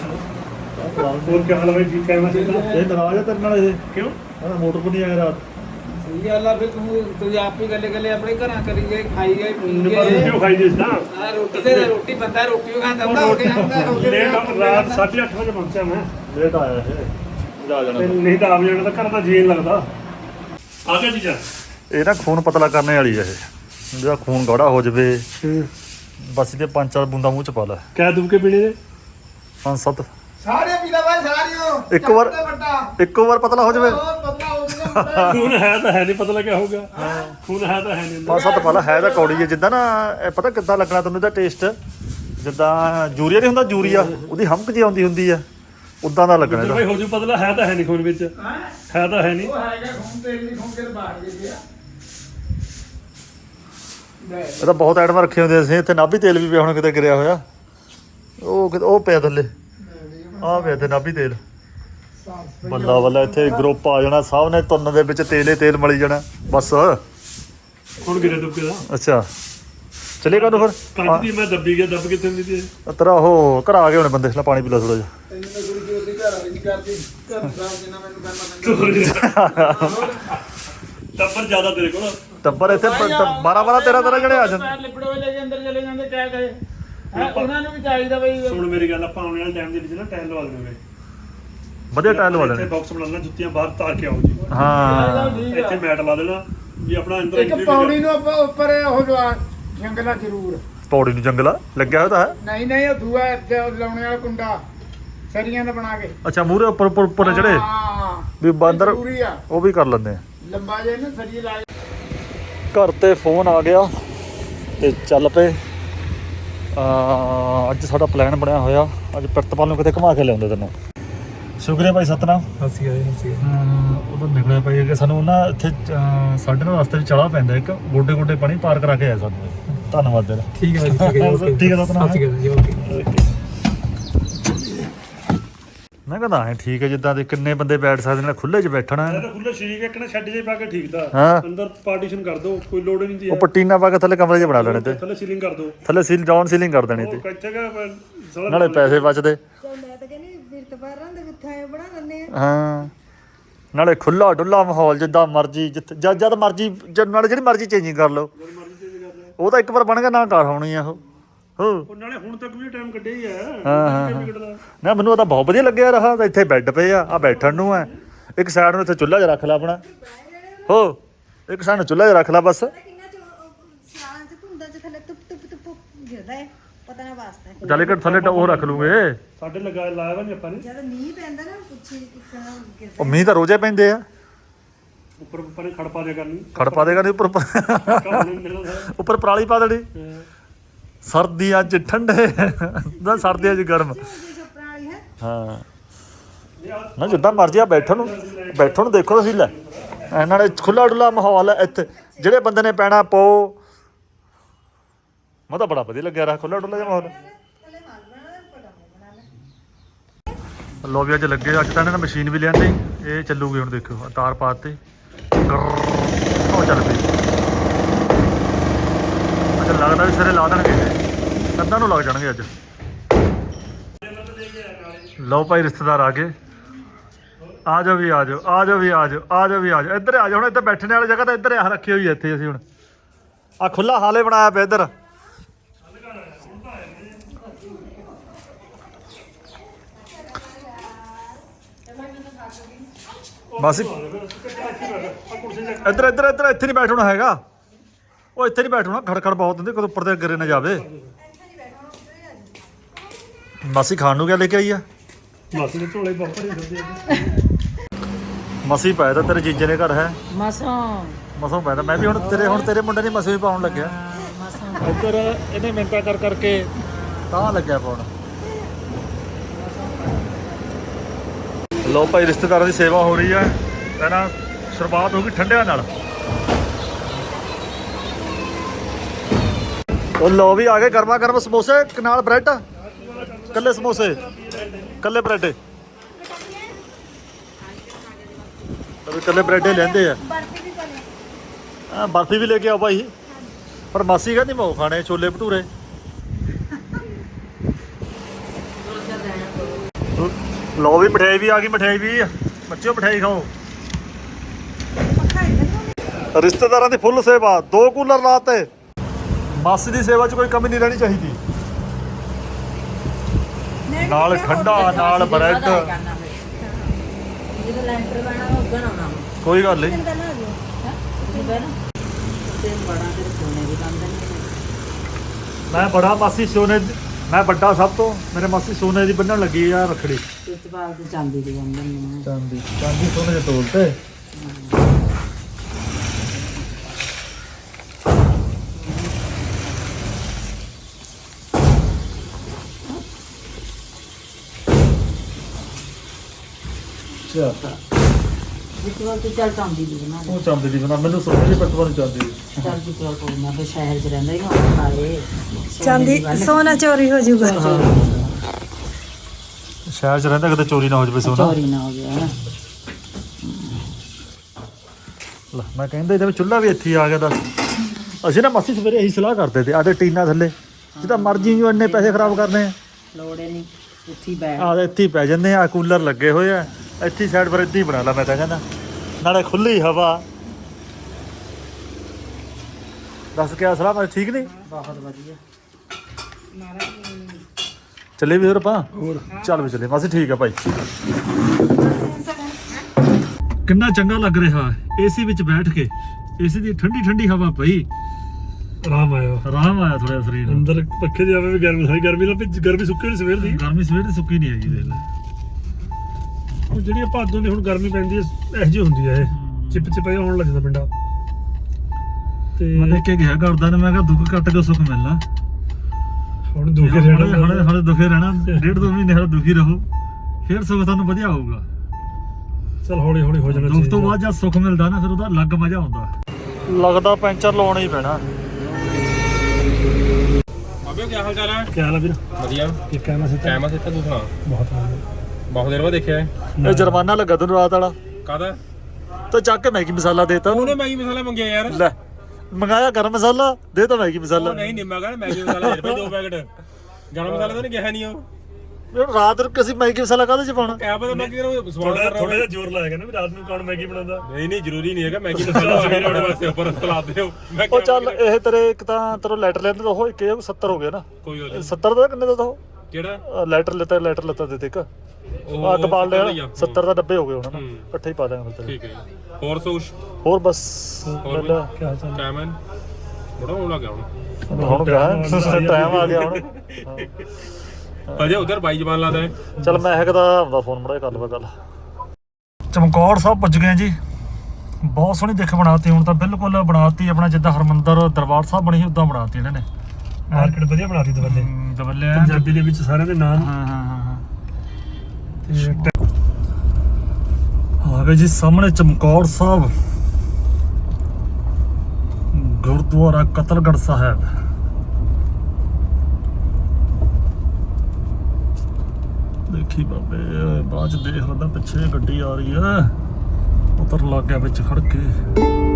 ਹੋਰ ਕੀ ਹਾਲ ਹੈ ਜੀ ਕਹਿਣਾ ਚਾਹੀਦਾ ਇਹ ਨਾਰਾਜ਼ ਆ ਤੇਰੇ ਨਾਲ ਇਹ। ਕਿਉਂ? ਕਹਿੰਦਾ ਮੋਟਰ ਕੋ ਨਹੀਂ ਆਇਆ ਰਾਤ। ਸਹੀ ਗੱਲ ਆ ਫਿਰ ਤੂੰ ਤੂੰ ਆਪ ਹੀ ਗੱਲੇ ਗੱਲੇ ਆਪਣੇ ਘਰਾਂ ਕਰੀ ਗਏ ਖਾਈ ਗਏ ਪੀ ਗਏ ਕਿਉਂ ਖਾਈ ਜਿਸ ਨਾ। ਆ ਰੋਟੀ ਤੇ ਰੋਟੀ ਬੰਦਾ ਰੋਟੀ ਵੀ ਖਾਂਦਾ ਹੁੰਦਾ ਰੋਟੀ ਖਾਂਦਾ ਰੋਟੀ ਲੇਟ ਖਾਂਦਾ। ਰਾਤ 8:30 ਵਜੇ ਪਹੁੰਚਿਆ ਮੈਂ। ਲੇਟ ਆਇਆ ਇਹ। ਜਾ ਤੇ ਜਾਣਾ। ਨਹੀਂ ਤਾਂ ਆਪ ਜਾਣਾ ਤਾਂ ਘਰ ਦਾ ਜੀਣ ਲੱਗਦਾ। ਆ ਗਿਆ ਜੀਜਾ ਇਹ ਨਾ ਖੂਨ ਪਤਲਾ ਕਰਨੇ ਵਾਲੀ ਆ ਇਹ। ਜਿਹੜਾ ਖੂਨ ਗਾੜਾ ਹੋ ਜਵੇ ਬਸ ਇਹਦੇ ਪੰਜ ਚਾਰ ਬੂੰਦਾਂ ਮੂੰਹ ਚ ਪਾ ਲੈ। ਕਹਿ ਦੂ ਕੇ ਪੀਣੇ ਦੇ ਪੰਜ ਸੱਤ। ਸਾਰੇ ਪੀਲਾ ਬਾਈ ਸਾਰਿਓ ਇੱਕ ਵਾਰ- ਚੱਕ ਤੇ ਵੱਡਾ। ਇੱਕੋ ਵਾਰ ਪਤਲਾ ਹੋ ਜਵੇ। ਉਹ ਪਤਲਾ ਹੋ ਗਿਆ ਮੁੰਡਾ ਖੂਨ ਹੈ ਤਾਂ ਹੈ ਨਹੀਂ ਪਤਾ ਲੱਗਿਆ ਹੋਊਗਾ? ਖੂਨ ਹੈ ਤਾਂ ਹੈ ਨਹੀਂ। ਪੰਜ ਸੱਤ ਪਾ ਲੈ ਹੈ ਤਾਂ ਕੌੜੀ ਹੈ ਜਿੱਦਾਂ ਨਾ ਇਹ ਪਤਾ ਕਿੱਦਾਂ ਲੱਗਣਾ ਤੁਹਾਨੂੰ ਇਹਦਾ ਟੇਸਟ ਜਿੱਦਾਂ ਯੂਰੀਆ ਨਹੀਂ ਹੁੰਦਾ ਯੂਰੀਆ। ਉਹਦੀ ਹਮਕ ਜੀ ਆਉਂਦੀ ਹੁੰਦੀ ਆ। ਉਦਾਂ ਦਾ ਲੱਗਣਾ ਤੇ ਇਹਦਾ। ਭਾਈ ਹੋ ਜੂ ਪਤਲਾ ਹੈ ਤਾਂ ਹੈ ਨਹੀਂ ਖੂਨ ਵਿੱਚ। ਹੈ? ਤਾਂ ਹੈ ਨਹੀਂ। ਉਹ ਹੈਗਾ ਖੂਨ ਤੇਰੀ ਦੀ ਖੂਨ ਕੇ ਬਾਹਰ ਗਿਆ ਲੈ। ਇਹ ਤਾਂ ਬਹੁਤ ਐਟਮ ਰੱਖੇ ਹੁੰਦੇ ਸੀ ਇੱਥੇ ਨਾਭੀ ਤੇਲ ਵੀ ਪਿਆ ਹੁਣ ਕਿਤੇ ਗਿਰਿਆ ਹੋਇਆ। ਉਹ ਕਿਤੇ- ਉਹ ਪਿਆ ਥੱਲੇ। ਪਿਆ ਤੇ ਨਾਭੀ ਤੇਲ। ਬੱਲਾ ਬੱਲਾ ਇੱਥੇ ਗਰੁੱਪ ਆ ਜਾਣਾ ਸਭ ਨੇ ਤੁੰਨ ਦੇ ਵਿੱਚ ਤੇਲੇ ਤੇਲ ਮਲੀ ਜਾਣਾ ਬਸ। ਹੁਣ ਗਿਰੇ ਦੁੱਕੇ ਦਾ ਅੱਛਾ। ਚਲੇ ਕਾ ਫਿਰ? ਕੰਜ ਦੀ ਮੈਂ ਦੱਬੀ ਗਿਆ ਦੱਬ ਕਿੱਥੇ ਸੀ ਆ, ਤੇਰਾ ਉਹ ਘਰ ਆ ਗਏ ਹੋਣੇ ਬੰਦੇ ਲੈ ਪਾਣੀ ਪੀ ਲੈ ਥੋੜਾ ਜਿਹਾ। ਤੈਨੂੰ ਤਾਂ ਗੁਰੂ ਜੀ ਉਹਦੀ ਘਰ ਵਾਲੀ ਨਹੀਂ ਕਰਦੀ ਘਰ ਦਾ ਜਿੰਨਾ ਮੈਨੂੰ ਕਰਨਾ ਪੈਂਦਾ। ਟੱਬਰ ਜ਼ਿਆਦਾ ਤੇਰੇ ਕੋਲ। ਟੱਬਰ ਇੱਥੇ 12 12 13 13 ਜਣੇ ਆ ਜਾਂਦੇ। ਹੋਏ ਲੈ ਕੇ ਅੰਦਰ ਚਲੇ ਜਾਂਦੇ ਕਹਿ ਗਏ ਹੈਂ, ਉਹਨਾਂ ਨੂੰ ਵੀ ਚਾਹੀਦਾ ਬਈ ਸੁਣ ਮੇਰੀ ਗੱਲ ਆਪਾਂ ਆਉਣ ਵਾਲੇ ਟਾਈਮ ਦੇ ਵਿੱਚ ਨਾ ਟਾਈਲ ਲਵਾ ਦੇਵਾਂਗੇ ਵਧੀਆ ਟਾਇਲ ਲਵਾ ਇੱਥੇ ਲੈਣੇ ਬਾਕਸ ਬਣਾ ਲੈਣਾ ਜੁੱਤੀਆਂ ਬਾਹਰ ਤਾਰ ਕੇ ਆਓ ਜੀ। ਹਾਂ। ਠੀਕ ਇੱਥੇ ਮੈਟ ਲਾ ਦੇਣਾ ਵੀ ਆਪਣਾ ਅੰਦਰ ਇੱਕ ਪੌੜੀ ਨੂੰ ਆਪਾਂ ਉੱਪਰ ਉਹ ਜਵਾ ਜੰਗਲਾ ਜ਼ਰੂਰ। ਪੌੜੀ ਨੂੰ ਜੰਗਲਾ? ਲੱਗਿਆ ਹੋਇਆ ਤਾਂ ਹੈ? ਨਹੀਂ ਨਹੀਂ ਉਹ ਦੂਆ ਉਹ ਲਾਉਣੇ ਵਾਲਾ ਕੁੰਡਾ ਸਰੀਆਂ ਦਾ ਬਣਾ ਕੇ। ਅੱਛਾ ਮੂਰੇ ਉੱਪਰ ਉੱਪਰ ਉੱਪਰ ਜਿਹੜੇ ਹਾਂ ਵੀ ਬਾਂਦਰ ਜ਼ਰੂਰੀ ਆ। ਉਹ ਵੀ ਕਰ ਲੈਂਦੇ ਆ। ਲੰਬਾ ਜਿਹਾ ਨਾ ਸਰੀਏ ਲਾ ਘਰ ਤੇ ਫੋਨ ਆ ਗਿਆ ਤੇ ਚੱਲ ਪਏ। ਅੱਜ ਸਾਡਾ ਪਲਾਨ ਬਣਿਆ ਹੋਇਆ। ਅੱਜ ਪ੍ਰਿਤਪਾਲ ਨੂੰ ਕਿਤੇ ਘੁਮਾ ਕੇ ਲਿਆਉਂਦੇ ਤੈਨੂੰ। ਸ਼ੁਕਰੀਆ ਭਾਈ ਸਤਨਾਮ। ਹੱਸੀ ਆਈ ਹੱਸੀ ਉਹ ਤਾਂ ਨਿਕਲਿਆ ਭਾਈ ਕਿ ਸਾਨੂੰ ਨਾ ਇੱਥੇ ਸਾਡੇ ਨਾਲ ਰਸਤੇ 'ਚ ਚੜਾ ਪੈਂਦਾ ਇੱਕ ਗੋਡੇ ਗੋਡੇ ਪਾਣੀ ਪਾਰ ਕਰਾ ਕੇ ਆਇਆ ਸਾਨੂੰ। ਧੰਨਵਾਦ ਤੇਰਾ। ਠੀਕ ਹੈ ਜੀ ਠੀਕ ਹੈ ਜੀ ਠੀਕ ਹੈ ਸਤਨਾਮ। ਜੀ ਓਕੇ। ਮੈਂ ਕਹਿੰਦਾ ਹੈ ਠੀਕ ਹੈ ਜਿੱਦਾਂ ਦੇ ਕਿੰਨੇ ਬੰਦੇ ਬੈਠ ਸਕਦੇ ਨੇ ਖੁੱਲੇ 'ਚ ਬੈਠਣਾ ਹੈ। ਤਾਂ ਖੁੱਲੇ ਸ਼ਰੀਕ ਇੱਕ ਨਾ ਛੱਡ ਜੇ ਪਾ ਕੇ ਠੀਕ ਦਾ। ਹਾਂ। ਅੰਦਰ ਪਾਰਟੀਸ਼ਨ ਕਰ ਦੋ ਕੋਈ ਲੋੜ ਹੀ ਨਹੀਂ ਦੀ ਉਹ ਪੱਟੀਨਾ ਪਾ ਕੇ ਥੱਲੇ ਕਮਰੇ 'ਚ ਬਣਾ ਲੈਣੇ ਤੇ। ਥੱਲੇ ਸੀਲਿੰਗ ਕਰ ਦੋ। ਥੱਲੇ ਸੀਲ ਡਾਊਨ ਸੀਲਿੰਗ ਕਰ ਦੇਣੀ ਤੇ। ਉਹ ਕਿੱਥੇ ਗਾ ਸਾਲਾ ਨਾਲੇ ਪੈਸੇ ਬਚਦੇ। ਚੱਲ ਮੈਂ ਤਾਂ ਕਹਿੰਦੀ ਫਿਰ ਦੁਬਾਰਾ ਦੇ ਕਿੱਥੇ ਬਣਾ ਦਿੰਦੇ ਆ। ਹਾਂ। ਨਾਲੇ ਖੁੱਲਾ ਡੁੱਲਾ ਮਾਹੌਲ ਜਿੱਦਾਂ ਮਰਜ਼ੀ ਜਿੱਥੇ ਜਦ ਜਦ ਮਰਜ਼ੀ ਜਦ ਨਾਲੇ ਜਿਹੜੀ ਮਰਜ਼ੀ ਚੇਂਜਿੰਗ ਕਰ ਲਓ। ਉਹ ਤਾਂ ਇੱਕ ਵਾਰ ਬਣ ਗਿਆ ਨਾ ਕਰ ਹੋਣੀ ਆ ਉਹ। ਹੋ। ਉਹ ਨਾਲੇ ਹੁਣ ਤੱਕ ਵੀ ਟਾਈਮ ਕੱਢਿਆ ਹੀ ਆ। ਹਾਂ, ਨਾ ਮੈਨੂੰ ਉਹ ਤਾਂ ਬਹੁਤ ਵਧੀਆ ਲੱਗਿਆ ਰਹਾ ਤਾਂ ਇੱਥੇ ਬੈੱਡ ਪਏ ਆ ਆ ਬੈਠਣ ਨੂੰ ਆ। ਇੱਕ ਸਾਈਡ ਨੂੰ ਇੱਥੇ ਚੁੱਲ੍ਹਾ ਜਿਹਾ ਰੱਖ ਲੈ ਆਪਣਾ। ਹੋ ਇੱਕ ਸਾਈਡ ਨੂੰ ਚੁੱਲ੍ਹਾ ਜਿਹਾ ਰੱਖ ਲੈ ਬਸ। ਪਤਾ ਕਿੰਨਾ ਚ ਸਿਆਲਾਂ ਚ ਧੁੰਦਾਂ ਚ ਥੱਲੇ ਤੁਪ ਤੁਪ ਤੁਪ ਗਿਰਦਾ ਹੈ ਪਤਾ ਨਾ ਵਾਸਤਾ ਹੈ ਚੱਲ ਇੱਕ ਥੱਲੇ ਤਾਂ ਉਹ ਰੱਖ ਲੂਗੇ। ਸਾਡੇ ਲਗਾ ਲਾਇਆ ਵਾ ਨਹੀਂ ਆਪਾਂ ਨੇ। ਜਦ ਮੀਂਹ ਪੈਂਦਾ ਨਾ ਪੁੱਛੀ ਕਿੱਕਣਾ ਗਿਰਦਾ ਉਹ ਮੀਂਹ ਤਾਂ ਰੋਜ਼ੇ ਪੈਂਦੇ ਆ। ਉੱਪਰ ਉੱਪਰ ਨੇ ਖੜ ਪਾ ਦਿਆ ਕਰਨੀ। ਖੜ ਪਾ ਦੇਗਾ ਨਹੀਂ ਉੱਪਰ ਉੱਪਰ ਪਰਾਲੀ ਪਾ ਦੇਣੀ। ਸਰਦੀਆਂ 'ਚ ਠੰਡੇ ਨਾ ਸਰਦੀਆਂ 'ਚ ਗਰਮ। ਹਾਂ। ਨਾ ਜਿੱਦਾਂ ਮਰਜ਼ੀ ਆ ਬੈਠਣ ਨੂੰ ਬੈਠਣ ਨੂੰ ਦੇਖੋ ਤੁਸੀਂ ਲੈ। ਇਹਨਾਂ ਨੇ ਖੁੱਲਾ ਡੁੱਲਾ ਮਾਹੌਲ ਹੈ ਇੱਥੇ। ਜਿਹੜੇ ਬੰਦੇ ਨੇ ਪੈਣਾ ਪੋ ਮੈਂ ਤਾਂ ਬੜਾ ਵਧੀਆ ਲੱਗਿਆ ਰਾ ਖੁੱਲਾ ਡੁੱਲਾ ਜਿਹਾ ਮਾਹੌਲ। ਥੱਲੇ ਮਾਲ ਅੱਜ ਲੱਗੇ, ਅੱਜ ਤਾਂ ਇਹਨਾਂ ਨੇ ਮਸ਼ੀਨ ਵੀ ਲਿਆਂਦੀ। ਇਹ ਚੱਲੂਗੀ ਹੁਣ ਦੇਖੋ ਤਾਰ ਪਾਤੀ ਉਹ ਚੱਲ ਪਈ। ਲੱਗਦਾ ਵੀ ਸਿਰੇ ਲਾ ਦੇਣਗੇ। ਇਹ। ਨੂੰ ਲੱਗ ਜਾਣਗੇ ਅੱਜ। ਲਓ ਭਾਈ ਰਿਸ਼ਤੇਦਾਰ ਆ ਗਏ। ਆ ਜਾਓ ਵੀ, ਆ ਜਾਓ ਆ ਜਾਓ ਵੀ, ਆ ਜਾਓ ਆ ਜਾਓ ਵੀ, ਆ ਜਾਓ। ਇੱਧਰ ਆ ਜਾਓ, ਹੁਣ ਇੱਧਰ ਬੈਠਣੇ ਵਾਲੀ ਜਗ੍ਹਾ ਤਾਂ ਇੱਧਰ ਆ ਰੱਖੀ ਹੋਈ ਇੱਥੇ ਅਸੀਂ ਹੁਣ। ਆ ਖੁੱਲਾ ਹਾਲੇ ਬਣਾਇਆ ਪਿਆ ਇੱਧਰ। ਬਸ ਇੱਧਰ ਇੱਧਰ ਇੱਧਰ ਇੱਥੇ ਨਹੀਂ ਬੈਠਣਾ ਹੈਗਾ। ਉਹ ਇੱਥੇ ਨਹੀਂ ਬੈਠਣਾ ਖੜਖੜ ਬਹੁਤ ਹੁੰਦੀ ਕਦੋਂ ਉੱਪਰ ਤੇ ਗਿਰੇ ਨਾ ਜਾਵੇ। ਮਾਸੀ ਖਾਣ ਨੂੰ ਕਿਆ ਲੈ ਕੇ ਆਈ ਆ? ਮਾਸੀ ਦੇ ਝੋਲੇ ਬਹੁਤ ਭਰੇ ਹੁੰਦੇ ਆ। ਮਸੀ ਪਾਇਆ ਤਾਂ ਤੇਰੇ ਜੀਜੇ ਨੇ ਘਰ ਹੈ। ਮਸਾਂ। ਮਸੋਂ ਪਾਇਆ ਤਾਂ ਮੈਂ ਵੀ ਹੁਣ ਤੇਰੇ ਹੁਣ ਤੇਰੇ ਮੁੰਡੇ ਦੀ ਮਸੀ ਵੀ ਪਾਉਣ ਲੱਗਿਆ। ਮਸਾਂ। ਇੱਧਰ ਇਹਨੇ ਮਿੰਟਾਂ ਕਰ ਕਰਕੇ ਤਾਂ ਲੱਗਿਆ ਪਾਉਣ। ਲੋ ਭਾਈ ਰਿਸ਼ਤੇਦਾਰਾਂ ਦੀ ਸੇਵਾ ਹੋ ਰਹੀ ਹੈ ਪਹਿਲਾਂ ਸ਼ੁਰੂਆਤ ਹੋ ਗਈ ਠੰਡਿਆਂ ਨਾਲ। ਉਹ ਲੋ ਵੀ ਆ ਗਏ ਗਰਮਾ ਗਰਮ ਸਮੋਸੇ ਨਾਲ ਬ੍ਰੈਡ। ਕੱਲੇ ਸਮੋਸੇ ਕੱਲੇ ਬ੍ਰੈਡ। ਤੇ ਕੱਲੇ ਬ੍ਰੈਡ ਲੈਂਦੇ ਆ। ਬਰਫੀ ਵੀ ਬਰਫੀ ਵੀ ਲੈ ਕੇ ਆਓ ਭਾਈ। ਪਰ ਮਾਸੀ ਕਹਿੰਦੀ ਮੈਂ ਉਹ ਖਾਣੇ ਛੋਲੇ ਭਟੂਰੇ। ਲੋ ਵੀ ਮਠਿਆਈ ਵੀ ਆ ਗਈ, ਮਠਿਆਈ ਵੀ। ਬੱਚਿਓ, ਮਠਿਆਈ ਖਾਓ। ਰਿਸ਼ਤੇਦਾਰਾਂ ਦੀ ਫੁੱਲ ਸੇਵਾ, ਦੋ ਕੂਲਰ ਲਾਤੇ ਮਾਸੀ ਦੀ ਸੇਵਾ 'ਚ ਕੋਈ ਕਮੀ ਨਹੀਂ ਰਹਿਣੀ ਚਾਹੀਦੀ। ਨਹੀਂ, ਨਾਲ ਠੰਡਾ ਨਾਲ ਬ੍ਰੈਡ। ਜਦੋਂ ਲੈਂਟਰ ਬਣਾ ਉਦੋਂ ਆਉਣਾ ਕੋਈ ਗੱਲ ਨਹੀਂ। ਆ ਜਾਓ। ਤੇ ਬੜਾ ਤੇ ਸੋਨੇ ਦੀ ਕੰਮ ਨਹੀਂ ਮੈਂ ਬੜਾ ਮਾਸੀ ਸੋਨੇ ਦੀ- ਮੈਂ ਵੱਡਾ ਸਭ ਤੋਂ। ਮੇਰੇ ਮਾਸੀ ਸੋਨੇ ਦੀ ਬੰਨਣ ਲੱਗੀ ਆ ਰੱਖੜੀ। ਇਤਬਾਰ ਚਾਂਦੀ ਦੀ ਨਹੀਂ ਚਾਂਦੀ ਚਾਂਦੀ ਸੋਨੇ ਦੇ ਤੋਲ ਤੇ। ਚਾ ਇਤਬਾਰ ਤੇ ਚੱਲ ਚਾਂਦੀ ਦੀ ਬਣਾ ਉਹ ਚਾਂਦੀ ਦੀ ਬਣਾ ਮੈਨੂੰ ਸੋਨੇ ਦੀ ਪੱਤਵਾ ਨੂੰ ਚਾਂਦੀ ਚੱਲ ਜੀ ਕੋਈ ਨਾ ਤੇ ਸ਼ਹਿਰ ਚ ਰਹਿੰਦਾ ਹੀ ਹੁਣ ਖਾਏ ਚਾਂਦੀ ਸੋਨਾ ਚੋਰੀ ਹੋ ਜਾਊਗਾ। ਸ਼ਹਿਰ 'ਚ ਰਹਿੰਦਾ ਕਿਤੇ ਚੋਰੀ ਨਾ ਹੋ ਜਾਵੇ ਸੋਨਾ। ਚੋਰੀ ਨਾ ਹੋ ਗਿਆ ਨਾ ਲੈ, ਮੈਂ ਕਹਿੰਦਾ ਇਹਦੇ ਵਿੱਚ ਚੁੱਲ੍ਹਾ ਵੀ ਇੱਥੇ ਆ ਗਿਆ ਦੱਸ ਅਸੀਂ ਨਾ ਮਾਸੀ ਸਵੇਰੇ ਇਹੀ ਸਲਾਹ ਕਰਦੇ ਤੇ ਆਦੇ ਟੀਨਾ ਥੱਲੇ। ਜਿੱਦਾਂ ਮਰਜ਼ੀ ਨੂੰ ਇੰਨੇ ਪੈਸੇ ਖਰਾਬ ਕਰਨੇ ਆ। ਲੋੜੇ ਨਹੀਂ ਉੱਥੇ ਹੀ ਬੈਠ ਆਦੇ ਇੱਥੇ ਪੈ ਜਾਂਦੇ ਆ ਕੂਲਰ ਲੱਗੇ ਹੋਏ ਆ। ਇੱਥੇ ਸਾਈਡ ਪਰ ਇੱਥੇ ਹੀ ਬਣਾ ਲਾ ਮੈਂ ਤਾਂ ਕਹਿੰਦਾ। ਨਾਲੇ ਖੁੱਲੀ ਹਵਾ। ਦੱਸ ਕਿਆ ਸਲਾਹ ਮੈਂ ਠੀਕ ਨਹੀਂ ਬਹੁਤ ਵਧੀਆ। ਚੱਲੇ ਵੀ ਹੋਰ ਆਪਾਂ? ਹੋਰ। ਚੱਲ ਵੀ ਚੱਲੇ ਮਾਸੀ ਠੀਕ ਆ ਭਾਈ। ਕਿੰਨਾ ਚੰਗਾ ਲੱਗ ਰਿਹਾ ਏਸੀ ਵਿੱਚ ਬੈਠ ਕੇ। ਏਸੀ ਦੀ ਠੰਡੀ ਠੰਡੀ ਹਵਾ ਪਈ। ਆਰਾਮ ਆਇਆ। ਆਰਾਮ ਆਇਆ ਥੋੜਾ ਸਰੀਰ ਨੂੰ। ਅੰਦਰ ਪੱਖੇ ਦੀ ਆਵੇ ਵੀ ਗਰਮੀ ਸਾਰੀ ਗਰਮੀ ਨਾਲ ਵੀ ਗਰਮੀ ਸੁੱਕੀ ਨਹੀਂ ਸਵੇਰ ਦੀ। ਗਰਮੀ ਸਵੇਰ ਦੀ ਸੁੱਕੀ ਨਹੀਂ ਹੈਗੀ ਦੇਖ ਲੈ। ਉਹ ਜਿਹੜੀ ਆਪਾਂ ਅੱਦੋਂ ਦੀ ਹੁਣ ਗਰਮੀ ਪੈਂਦੀ ਹੈ ਇਹੋ ਜਿਹੀ ਹੁੰਦੀ ਹੈ ਇਹ। ਚਿਪ ਚਿਪਾਇਆ ਹੋਣ ਲੱਗ ਜਾਂਦਾ ਪਿੰਡਾ। ਤੇ ਮੈਂ ਦੇਖ ਕੇ ਗਿਆ ਕਰਦਾ ਨੇ ਮੈਂ ਕਿਹਾ ਦੁੱਖ ਕੱਟ ਕੇ ਸੁੱਖ ਮਿਲਣਾ। ਹੁਣ ਦੁਖੇ ਹੁਣੇ ਰਹਿਣਾ ਹੁਣੇ ਹੁਣੇ ਦੁਖੇ ਰਹਿਣਾ। ਡੇਢ ਦੋ ਮਹੀਨੇ ਹਰ ਦੁਖੀ ਰਹੋ। ਫਿਰ ਸੁੱਖ ਤੁਹਾਨੂੰ ਵਧੀਆ ਹੋਊਗਾ ਚਲ ਹੌਲੀ ਹੌਲੀ ਹੋ ਜਾਣਾ ਦੁੱਖ ਤੋਂ ਬਾਅਦ ਜਦ ਸੁੱਖ ਮਿਲਦਾ ਨਾ ਫਿਰ ਉਹਦਾ ਅਲੱਗ ਮਜ਼ਾ ਆਉਂਦਾ। ਲੱਗਦਾ ਪੈਂਚਰ ਲਾਉਣਾ ਹੀ ਪੈਣਾ। ਬਾਬੇ ਕੀ ਹਾਲ ਚਾਲ ਹੈ? ਕੀ ਹਾਲ ਵੀਰ? ਵਧੀਆ। ਕੀ ਕਹਿਣਾ ਸੀ ਆ ਸਿੱਧਾ ਤੂੰ ਸੁਣਾ। ਬਹੁਤ ਆ ਬਹੁਤ ਦੇਰ ਬਾਅਦ ਦੇਖਿਆ ਹੈ ਇਹ ਜੁਰਮਾਨਾ ਲੱਗਾ ਤੈਨੂੰ ਰਾਤ ਵਾਲਾ। ਕਾਹਦਾ? ਤਾਂ ਚੱਕ ਕੇ ਮੈਗੀ ਮਸਾਲਾ ਦੇਤਾ ਉਹਨੇ। ਉਹਨੂੰ ਮੈਗੀ ਮਸਾਲਾ ਮੰਗਿਆ ਯਾਰ। ਲੈ ਮੰਗਾਇਆ ਗਰਮ ਮਸਾਲਾ ਦੇ ਤਾਂ ਮੈਗੀ ਮਸਾਲਾ। ਉਹ ਨਹੀਂ ਨਹੀਂ ਮੈਂ ਕਹਿੰਦਾ ਮੈਗੀ ਮਸਾਲਾ ਦੇ ਦੇ ਭਾਈ ਦੋ ਪੈਕਟ। ਗਰਮ ਮਸਾਲਾ ਤਾਂ ਨਹੀਂ ਕਿਹਾ ਨਹੀਂ ਉਹ। ਰਾਤ ਨੂੰ ਕਿਸੇ ਮੈਗੀ ਮਸਾਲਾ ਕਾਹਦੇ ਚ ਪਾਉਣਾ? ਕਿਆ ਪਤਾ ਮੈਗੀ ਨੂੰ ਸਵਾਦ ਥੋੜਾ ਕਰ ਥੋੜਾ ਰਿਹਾ ਜਿਹਾ ਜ਼ੋਰ ਲਾਇਆ ਨਾ ਵੀ ਰਾਤ ਨੂੰ ਕੌਣ ਮੈਗੀ ਬਣਾਉਂਦਾ। ਨਹੀਂ ਨਹੀਂ ਜ਼ਰੂਰੀ ਨਹੀਂ ਹੈਗਾ ਮੈਗੀ ਮਸਾਲਾ ਸਵੇਰੇ ਉਹਦੇ ਵਾਸਤੇ ਉੱਪਰ ਸਲਾਦ ਦਿਓ। ਮੈਂ ਉਹ ਕਿਹਾ ਚੱਲ ਇਹ ਤੇਰੇ ਇੱਕ ਤਾਂ ਤੇਰਾ ਲੈਟਰ ਲੈਂਦੇ ਤਾਂ ਉਹ ਇੱਕ ਇਹ 70 ਹੋ ਗਿਆ ਨਾ। ਕੋਈ ਗੱਲ ਨਹੀਂ। 70 ਦਾ ਕਿੰਨੇ ਦਾ ਤਾਂ ਉਹ? ਕਿਹੜਾ? ਲੈਟਰ ਲੈਤਾ ਲੈਟਰ ਲੈਤਾ ਦੇ ਦੇ ਇੱਕ। ਉਹ ਆ ਕਬਾਲ ਲੈ ਸੱਤਰ ਦਾ ਹੀ ਆ। 70 ਦਾ ਡੱਬੇ ਹੋ ਗਏ ਉਹਨਾਂ ਹੂੰ। ਨਾਲ ਇਕੱਠੇ ਹੀ ਪਾ ਦਾਂਗੇ ਫਿਰ ਤੇਰੇ। ਠੀਕ ਹੈ ਜੀ। ਹੋਰ ਸੋਸ਼ ਹੋਰ ਬਸ ਹੋਰ ਵੀ? ਲੈ ਕੀ ਹਾਲ ਚਾਲ? ਕੈਮਨ? ਬੜਾ ਹੋਣ ਲੱਗਾ ਹੁਣ। ਹੁਣ ਗਿਆ ਟਾਈਮ ਆ ਗਿਆ। ਹੁਣ। ਅਜੇ ਉਧਰ ਬਾਈ ਜ਼ਬਾਨ ਲਾਦਾ ਹੈ ਚਲ ਮੈਂ ਹੈਗਾ ਤਾਂ ਆਉਂਦਾ ਫੋਨ ਮੜਾ ਕਰ ਲਵਾ ਗੱਲ। ਚਮਕੌਰ ਸਾਹਿਬ ਪੁੱਜ ਗਏ ਜੀ। ਬਹੁਤ ਸੋਹਣੀ ਦਿੱਖ ਬਣਾਤੀ ਹੁਣ ਤਾਂ ਬਿਲਕੁਲ ਬਣਾਤੀ ਆਪਣਾ ਜਿੱਦਾਂ ਹਰਮੰਦਰ ਦਰਬਾਰ ਸਾਹਿਬ ਬਣੀ ਸੀ ਉਦਾਂ ਬਣਾਤੀ ਇਹਨਾਂ ਨੇ। ਮਾਰਕੀਟ ਵਧੀਆ ਬਣਾਤੀ ਦਵੱਲੇ। ਦਬੱਲੇ ਪੰਜਾਬੀ ਦੇ ਵਿੱਚ ਸਾਰਿਆਂ ਦੇ ਨਾਮ। ਹਾਂ ਹਾਂ। ਤੇ ਆ ਜੀ, ਸਾਹਮਣੇ ਚਮਕੌਰ ਸਾਹਿਬ। ਗੁਰਦੁਆਰਾ ਕਤਲਗੜ੍ਹ ਸਾਹਿਬ। ਦੇਖੀ ਬਾਬੇ, ਬਾਅਦ ਚ ਦੇਖ ਲੈਂਦਾ, ਪਿੱਛੇ ਗੱਡੀ ਆ ਰਹੀ ਹੈ। ਉਤਰ ਲੱਗ ਗਿਆ ਵਿੱਚ ਖੜ ਕੇ।